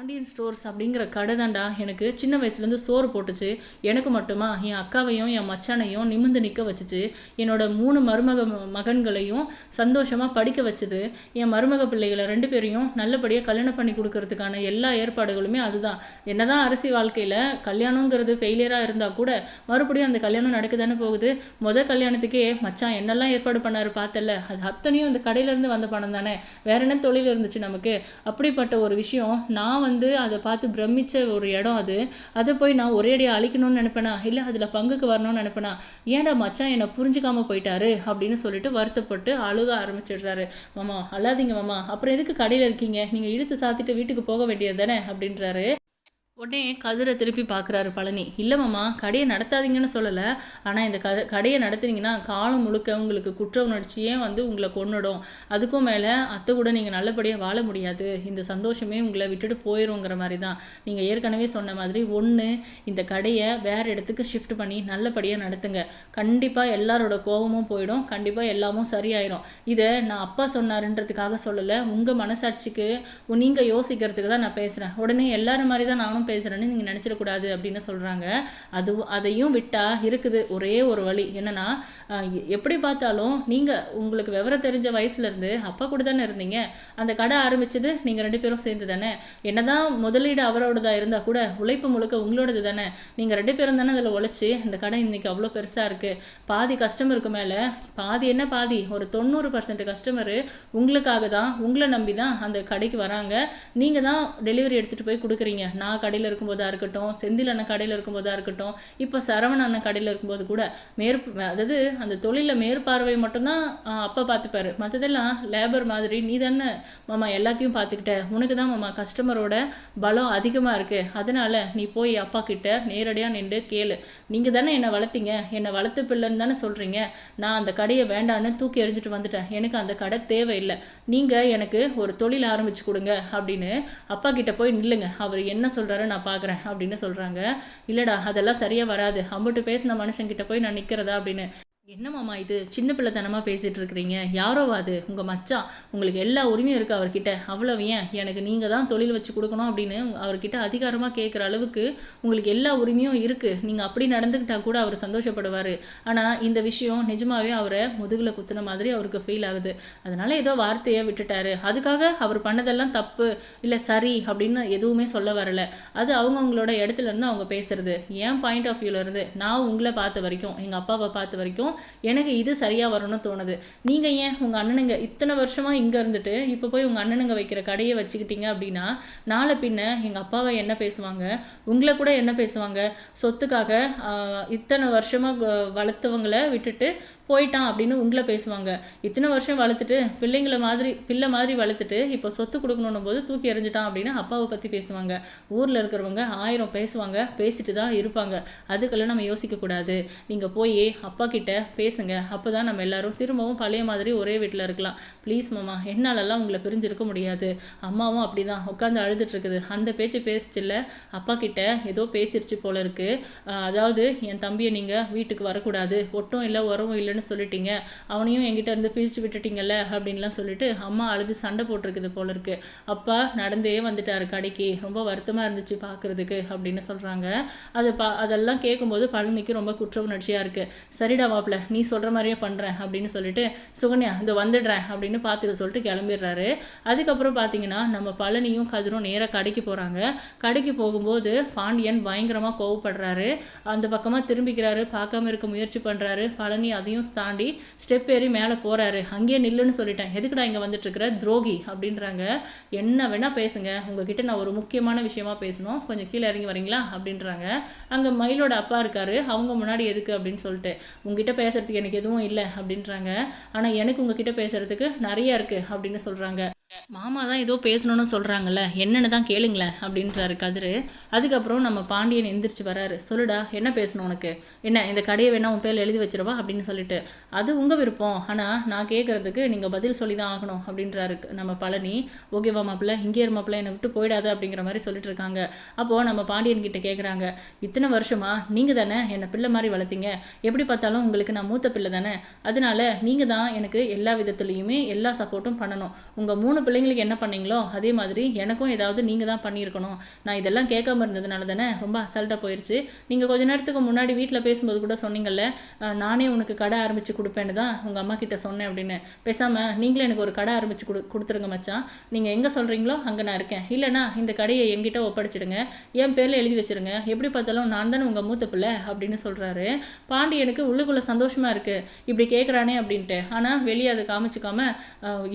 பாண்டியன் ஸ்டோர்ஸ் அப்படிங்கிற கடை தாண்டா எனக்கு சின்ன வயசுலேருந்து சோறு போட்டுச்சு. எனக்கு மட்டுமா? என் அக்காவையும் என் மச்சானையும் நிமிர்ந்து நிற்க வச்சுச்சு. என்னோட மூணு மருமக மகன்களையும் சந்தோஷமாக படிக்க வச்சது. என் மருமக பிள்ளைகளை ரெண்டு பேரையும் நல்லபடியாக கல்யாணம் பண்ணி கொடுக்கறதுக்கான எல்லா ஏற்பாடுகளுமே அதுதான். என்னதான் அரசி வாழ்க்கையில் கல்யாணங்கிறது ஃபெயிலியராக இருந்தால் கூட மறுபடியும் அந்த கல்யாணம் நடக்குதானே போகுது. முத கல்யாணத்துக்கே மச்சான் என்னெல்லாம் ஏற்பாடு பண்ணாரு பார்த்தல அது அத்தனையும் இந்த கடையிலேருந்து வந்த பணம் தானே. வேற என்ன தொழில் இருந்துச்சு நமக்கு? அப்படிப்பட்ட ஒரு விஷயம் நான் வந்து அதை பார்த்து பிரமிச்ச ஒரு இடம் அது. அதை போய் நான் ஒரே அடியாக அழிக்கணும்னு நினைப்பேனா? இல்லை அதில் பங்குக்கு வரணும்னு நினைப்பேனா? ஏன்டா மச்சான் என்னை புரிஞ்சுக்காம போயிட்டாரு? அப்படின்னு சொல்லிட்டு வருத்தப்பட்டு அழுக ஆரம்பிச்சிடுறாரு. மாமா அழாதீங்க மாமா. அப்புறம் எதுக்கு கடையில் இருக்கீங்க? நீங்கள் இழுத்து சாத்திட்டு வீட்டுக்கு போக வேண்டியது தானே? அப்படின்றாரு. உடனே கதிரை திருப்பி பார்க்குறாரு பழனி. இல்லை மாமா கடையை நடத்தாதீங்கன்னு சொல்லலை. ஆனால் இந்த க கடையை நடத்துனீங்கன்னா காலம் முழுக்க உங்களுக்கு குற்ற உணர்ச்சியே வந்து உங்களை கொன்னுடும். அதுக்கும் மேலே அத்தை கூட நீங்கள் நல்லபடியாக வாழ முடியாது. இந்த சந்தோஷமே உங்களை விட்டுட்டு போயிடுங்கிற மாதிரி தான் நீங்கள் ஏற்கனவே சொன்ன மாதிரி ஒன்று இந்த கடையை வேறு இடத்துக்கு ஷிஃப்ட் பண்ணி நல்லபடியாக நடத்துங்க. கண்டிப்பாக எல்லாரோட கோபமும் போயிடும். கண்டிப்பாக எல்லாமும் சரியாயிரும். இதை நான் அப்பா சொன்னாருன்றதுக்காக சொல்லலை. உங்கள் மனசாட்சிக்கு நீங்கள் யோசிக்கிறதுக்கு தான் நான் பேசுகிறேன் உடனே எல்லாரும் மாதிரி தான் நானும் பேசுகிறேன்னு நீங்கள் நினச்சிடக்கூடாது அப்படின்னு சொல்கிறாங்க அது அதையும் விட்டால் இருக்குது. ஒரே ஒரு வழி என்னென்னா எப்படி பார்த்தாலும் நீங்கள் உங்களுக்கு விவரம் தெரிஞ்ச வயசுலேருந்து அப்பா கூட தானே இருந்தீங்க. அந்த கடை ஆரம்பிச்சது நீங்கள் ரெண்டு பேரும் சேர்ந்து தானே. என்னதான் முதலீடு அவரோடதாக இருந்தால் கூட உழைப்பு முழுக்க உங்களோடது தானே. நீங்கள் ரெண்டு பேரும் தானே அதில் உழைச்சி இந்த கடை இன்னைக்கு அவ்வளோ பெருசாக இருக்குது பாதி கஸ்டமருக்கு மேலே பாதி என்ன பாதி? ஒரு தொண்ணூறு பர்சன்ட் கஸ்டமரு உங்களுக்காக தான் உங்களை நம்பி தான் அந்த கடைக்கு வராங்க. நீங்கள் தான் டெலிவரி எடுத்துகிட்டு போய் கொடுக்குறீங்க. நான் கடையில் இருக்கும்போதா இருக்கட்டும் செந்தில் அண்ணன் கடையில் இருக்கும்போதாக இருக்கட்டும் இப்போ சரவண அண்ணன் கடையில் இருக்கும்போது கூட மேற் அதாவது அந்த தொழிலில் மேற்பார்வை மட்டும்தான் அப்பா பார்த்துப்பாரு மற்றதெல்லாம் லேபர் மாதிரி நீ தானே மாமா எல்லாத்தையும் பார்த்துக்கிட்ட உனக்கு தான் மாமா கஸ்டமரோட பலம் அதிகமாக இருக்குது அதனால நீ போய் அப்பா கிட்ட நேரடியாக நின்று கேளு. நீங்கள் தானே என்னை வளர்த்தீங்க? என்னை வளர்த்து பிள்ளைன்னு தானே சொல்கிறீங்க நான் அந்த கடையை வேண்டான்னு தூக்கி எறிஞ்சிட்டு வந்துட்டேன். எனக்கு அந்த கடை தேவையில்லை. நீங்கள் எனக்கு ஒரு தொழில் ஆரம்பிச்சு கொடுங்க அப்படின்னு அப்பா கிட்ட போய் நில்லுங்க. அவர் என்ன சொல்கிறாரு நான் பார்க்குறேன் அப்படின்னு சொல்கிறாங்க இல்லைடா அதெல்லாம் சரியாக வராது. அம்புட்டு பேசின மனுஷங்கிட்ட போய் நான் நிற்கிறதா அப்படின்னு. என்னமாம்மா இது? சின்ன பிள்ளைத்தனமாக பேசிகிட்டு இருக்கிறீங்க யாரோ அது? உங்கள் மச்சான். உங்களுக்கு எல்லா உரிமையும் இருக்குது அவர்கிட்ட. அவ்வளோ ஏன்? எனக்கு நீங்கள் தான் தொழில் வச்சு கொடுக்கணும் அப்படின்னு அவர்கிட்ட அதிகாரமாக கேட்குற அளவுக்கு உங்களுக்கு எல்லா உரிமையும் இருக்குது நீங்கள் அப்படி நடந்துக்கிட்டால் கூட அவர் சந்தோஷப்படுவார். ஆனால் இந்த விஷயம் நிஜமாகவே அவரை முதுகில் குத்துன மாதிரி அவருக்கு ஃபீல் ஆகுது. அதனால் ஏதோ வார்த்தையை விட்டுட்டாரு. அதுக்காக அவர் பண்ணதெல்லாம் தப்பு இல்லை சரி அப்படின்னு எதுவுமே சொல்ல வரல. அது அவங்கவுங்களோட இடத்துல இருந்து அவங்க பேசுறது. ஏன் பாயிண்ட் ஆஃப் வியூலேருந்து நான் உங்களை பார்த்த வரைக்கும் எங்கள் அப்பாவை பார்த்த வரைக்கும் எனக்கு இது சரியாக வரும்னு தோணுது. நீங்கள் ஏன் உங்கள் அண்ணனுங்க இத்தனை வருஷமாக இங்கே இருந்துட்டு இப்போ போய் உங்கள் அண்ணனுங்க வைக்கிற கடையை வச்சுக்கிட்டீங்க அப்படின்னா நாளை பின்ன எங்கள் அப்பாவை என்ன பேசுவாங்க? உங்களை கூட என்ன பேசுவாங்க? சொத்துக்காக இத்தனை வருஷமாக வளர்த்தவங்களை விட்டுட்டு போயிட்டான் அப்படின்னு உங்களை பேசுவாங்க. இத்தனை வருஷம் வளர்த்துட்டு பிள்ளைங்கள மாதிரி பிள்ளை மாதிரி வளர்த்துட்டு இப்போ சொத்து கொடுக்கணும் போது தூக்கி எறிஞ்சிட்டான் அப்படின்னு அப்பாவை பற்றி பேசுவாங்க. ஊரில் இருக்கிறவங்க ஆயிரம் பேசுவாங்க பேசிட்டு தான் இருப்பாங்க. அதுக்கெல்லாம் நம்ம யோசிக்கக்கூடாது நீங்கள் போய் அப்பா கிட்ட பேசுங்க. அப்போ தான் நம்ம எல்லாரும் திரும்பவும் பழைய மாதிரி ஒரே வீட்டில் இருக்கலாம். ப்ளீஸ் மாமா என்னாலெல்லாம் உங்களை பிரிஞ்சிருக்க முடியாது. அம்மாவும் அப்படி தான் உட்காந்து அழுதுட்டுருக்குது அந்த பேச்சு பேசிச்சில்ல அப்பா கிட்ட ஏதோ பேசிருச்சு போல இருக்கு. அதாவது என் தம்பியை நீங்கள் வீட்டுக்கு வரக்கூடாது. ஒட்டும் இல்லை உறவும் இல்லைன்னு இல்லைன்னு சொல்லிட்டீங்க. அவனையும் என்கிட்ட இருந்து பிரித்து விட்டுட்டீங்கல்ல அப்படின்லாம் சொல்லிட்டு அம்மா அழுது சண்டை போட்டிருக்குது போல இருக்கு. அப்பா நடந்தே வந்துட்டார் கடைக்கு. ரொம்ப வருத்தமாக இருந்துச்சு பார்க்குறதுக்கு அப்படின்னு சொல்கிறாங்க அது பா அதெல்லாம் கேட்கும்போது பழனிக்கு ரொம்ப குற்ற உணர்ச்சியாக இருக்குது சரிடா மாப்பிள்ள நீ சொல்கிற மாதிரியே பண்ணுறேன் அப்படின்னு சொல்லிட்டு சுகன்யா இதை வந்துடுறேன் அப்படின்னு பார்த்துக்க சொல்லிட்டு கிளம்பிடுறாரு. அதுக்கப்புறம் பார்த்தீங்கன்னா நம்ம பழனியும் கதிரும் நேராக கடைக்கு போகிறாங்க கடைக்கு போகும்போது பாண்டியன் பயங்கரமாக கோவப்படுறாரு. அந்த பக்கமாக திரும்பிக்கிறாரு பார்க்காம இருக்க முயற்சி பண்ணுறாரு பழனி அதையும் தாண்டி ஸ்டெப் ஏறி மேலே போகிறாரு அங்கேயே நில்லுன்னு சொல்லிட்டேன். எதுக்குடா இங்கே வந்துட்டுருக்குற? துரோகி அப்படின்றாங்க. என்ன வேணால் பேசுங்க. உங்ககிட்ட நான் ஒரு முக்கியமான விஷயமா பேசணும். கொஞ்சம் கீழே இறங்கி வரீங்களா? அப்படின்றாங்க. அங்கே மயிலோட அப்பா இருக்காரு. அவங்க முன்னாடி எதுக்கு அப்படின்னு சொல்லிட்டு. உங்ககிட்ட பேசுறதுக்கு எனக்கு எதுவும் இல்லை அப்படின்றாங்க. ஆனால் எனக்கு உங்ககிட்ட பேசுறதுக்கு நிறைய இருக்குது அப்படின்னு சொல்கிறாங்க மாமா தான் ஏதோ பேசணும்னு சொல்கிறாங்கல்ல என்னென்னு தான் கேளுங்களேன் அப்படின்றாரு கதிர். அதுக்கப்புறம் நம்ம பாண்டியன் எந்திரிச்சு வராரு சொல்லுடா என்ன பேசணும் உனக்கு? என்ன இந்த கடையை வேணா உன் பேர் எழுதி வச்சிருவா அப்படின்னு சொல்லிட்டு. அது உங்கள் விருப்பம் ஆனால் நான் கேட்குறதுக்கு நீங்கள் பதில் சொல்லி தான் ஆகணும் அப்படின்றாரு நம்ம பழனி. ஓகேவா மாப்பிள்ள இங்கே இரு மாப்பிள்ள என்னை விட்டு போயிடாது அப்படிங்கிற மாதிரி சொல்லிட்டு இருக்காங்க. அப்போது நம்ம பாண்டியன் கிட்ட கேட்குறாங்க இத்தனை வருஷமா நீங்கள் தானே என்னை பிள்ளை மாதிரி வளர்த்தீங்க? எப்படி பார்த்தாலும் உங்களுக்கு நான் மூத்த பிள்ளை தானே? அதனால நீங்கள் தான் எனக்கு எல்லா விதத்துலேயுமே எல்லா சப்போர்ட்டும் பண்ணணும். உங்கள் மூணு பிள்ளைங்களுக்கு என்ன பண்ணீங்களோ அதே மாதிரி எனக்கும் ஏதாவது நீங்கள் தான் பண்ணியிருக்கணும். நான் இதெல்லாம் கேட்காம இருந்ததுனால தானே ரொம்ப அசால்ட்டாக போயிடுச்சு நீங்கள் கொஞ்ச நேரத்துக்கு முன்னாடி வீட்டில் பேசும்போது கூட சொன்னீங்கல்ல நானே உனக்கு கடை ஆரம்பித்து கொடுப்பேன்னு தான் உங்கள் அம்மா கிட்ட சொன்னேன் அப்படின்னு. பேசாமல் நீங்களே எனக்கு ஒரு கடை ஆரம்பித்து கொடு கொடுத்துருங்க மச்சான். நீங்கள் எங்கே சொல்கிறீங்களோ அங்கே நான் இருக்கேன். இல்லைனா இந்த கடையை எங்கிட்ட ஒப்படைச்சிடுங்க. என் பேரில் எழுதி வச்சுருங்க. எப்படி பார்த்தாலும் நான் தானே உங்கள் மூத்த பிள்ளை அப்படின்னு சொல்கிறாரு பாண்டியனுக்கு உள்ளுக்குள்ளே சந்தோஷமாக இருக்குது இப்படி கேட்குறானே அப்படின்ட்டு. ஆனால் வெளியே அதை காமிச்சிக்காம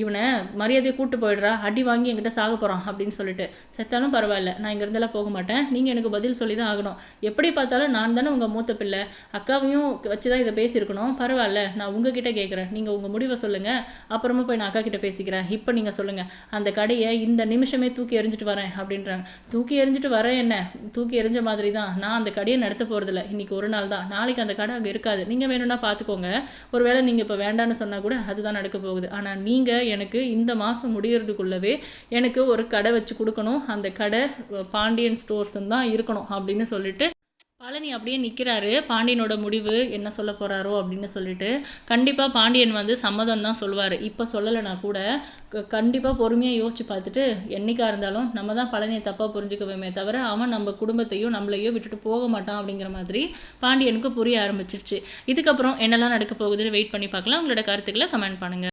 இவனை மரியாதையை கூட்டு விட்டு போயிடுறா அடி வாங்கி என்கிட்ட சாக போகிறான் அப்படின்னு சொல்லிட்டு. செத்தாலும் பரவாயில்ல நான் இங்கேருந்தெல்லாம் போக மாட்டேன். நீங்கள் எனக்கு பதில் சொல்லி தான் ஆகணும். எப்படி பார்த்தாலும் நான் தானே உங்கள் மூத்த பிள்ளை. அக்காவையும் வச்சு தான் இதை பேசியிருக்கணும். பரவாயில்ல நான் உங்ககிட்ட கேட்குறேன் நீங்கள் உங்கள் முடிவை சொல்லுங்கள் அப்புறமா போய் நான் அக்கா கிட்ட பேசிக்கிறேன். இப்போ நீங்கள் சொல்லுங்கள் அந்த கடையை இந்த நிமிஷமே தூக்கி எறிஞ்சிட்டு வரேன் அப்படின்றாங்க. தூக்கி எறிஞ்சிட்டு வரேன் என்ன? தூக்கி எறிஞ்ச மாதிரி தான் நான் அந்த கடையை நடத்த போகிறதில்ல இன்னைக்கு ஒரு நாள் தான். நாளைக்கு அந்த கடை அங்கே இருக்காது. நீங்கள் வேணும்னா பார்த்துக்கோங்க. ஒருவேளை நீங்கள் இப்போ வேண்டான்னு சொன்னால் கூட அதுதான் நடக்க போகுது. ஆனால் நீங்கள் எனக்கு இந்த மாதம் முடியறதுக்குள்ளவே எனக்கு ஒரு கடை வச்சு கொடுக்கணும். அந்த கடை பாண்டியன் ஸ்டோர்ஸ்ன்னு தான் இருக்கணும் அப்படின்னு சொல்லிட்டு பழனி அப்படியே நிற்கிறாரு பாண்டியனோட முடிவு என்ன சொல்ல போகிறாரோ அப்படின்னு சொல்லிட்டு கண்டிப்பாக பாண்டியன் வந்து சம்மதம் தான் சொல்லுவார். இப்போ சொல்லலைனா கூட கண்டிப்பாக பொறுமையாக யோசிச்சு பார்த்துட்டு என்றைக்காக இருந்தாலும் நம்ம தான் பழனியை தப்பாக புரிஞ்சுக்கவேமே தவிர அவன் நம்ம குடும்பத்தையும் நம்மளையோ விட்டுட்டு போக மாட்டான் அப்படிங்கிற மாதிரி பாண்டியனுக்கு புரிய ஆரம்பிச்சிருச்சு. இதுக்கப்புறம் என்னெல்லாம் நடக்க போகுதுன்னு வெயிட் பண்ணி பார்க்கலாம். உங்களோட கருத்துக்களை கமெண்ட் பண்ணுங்கள்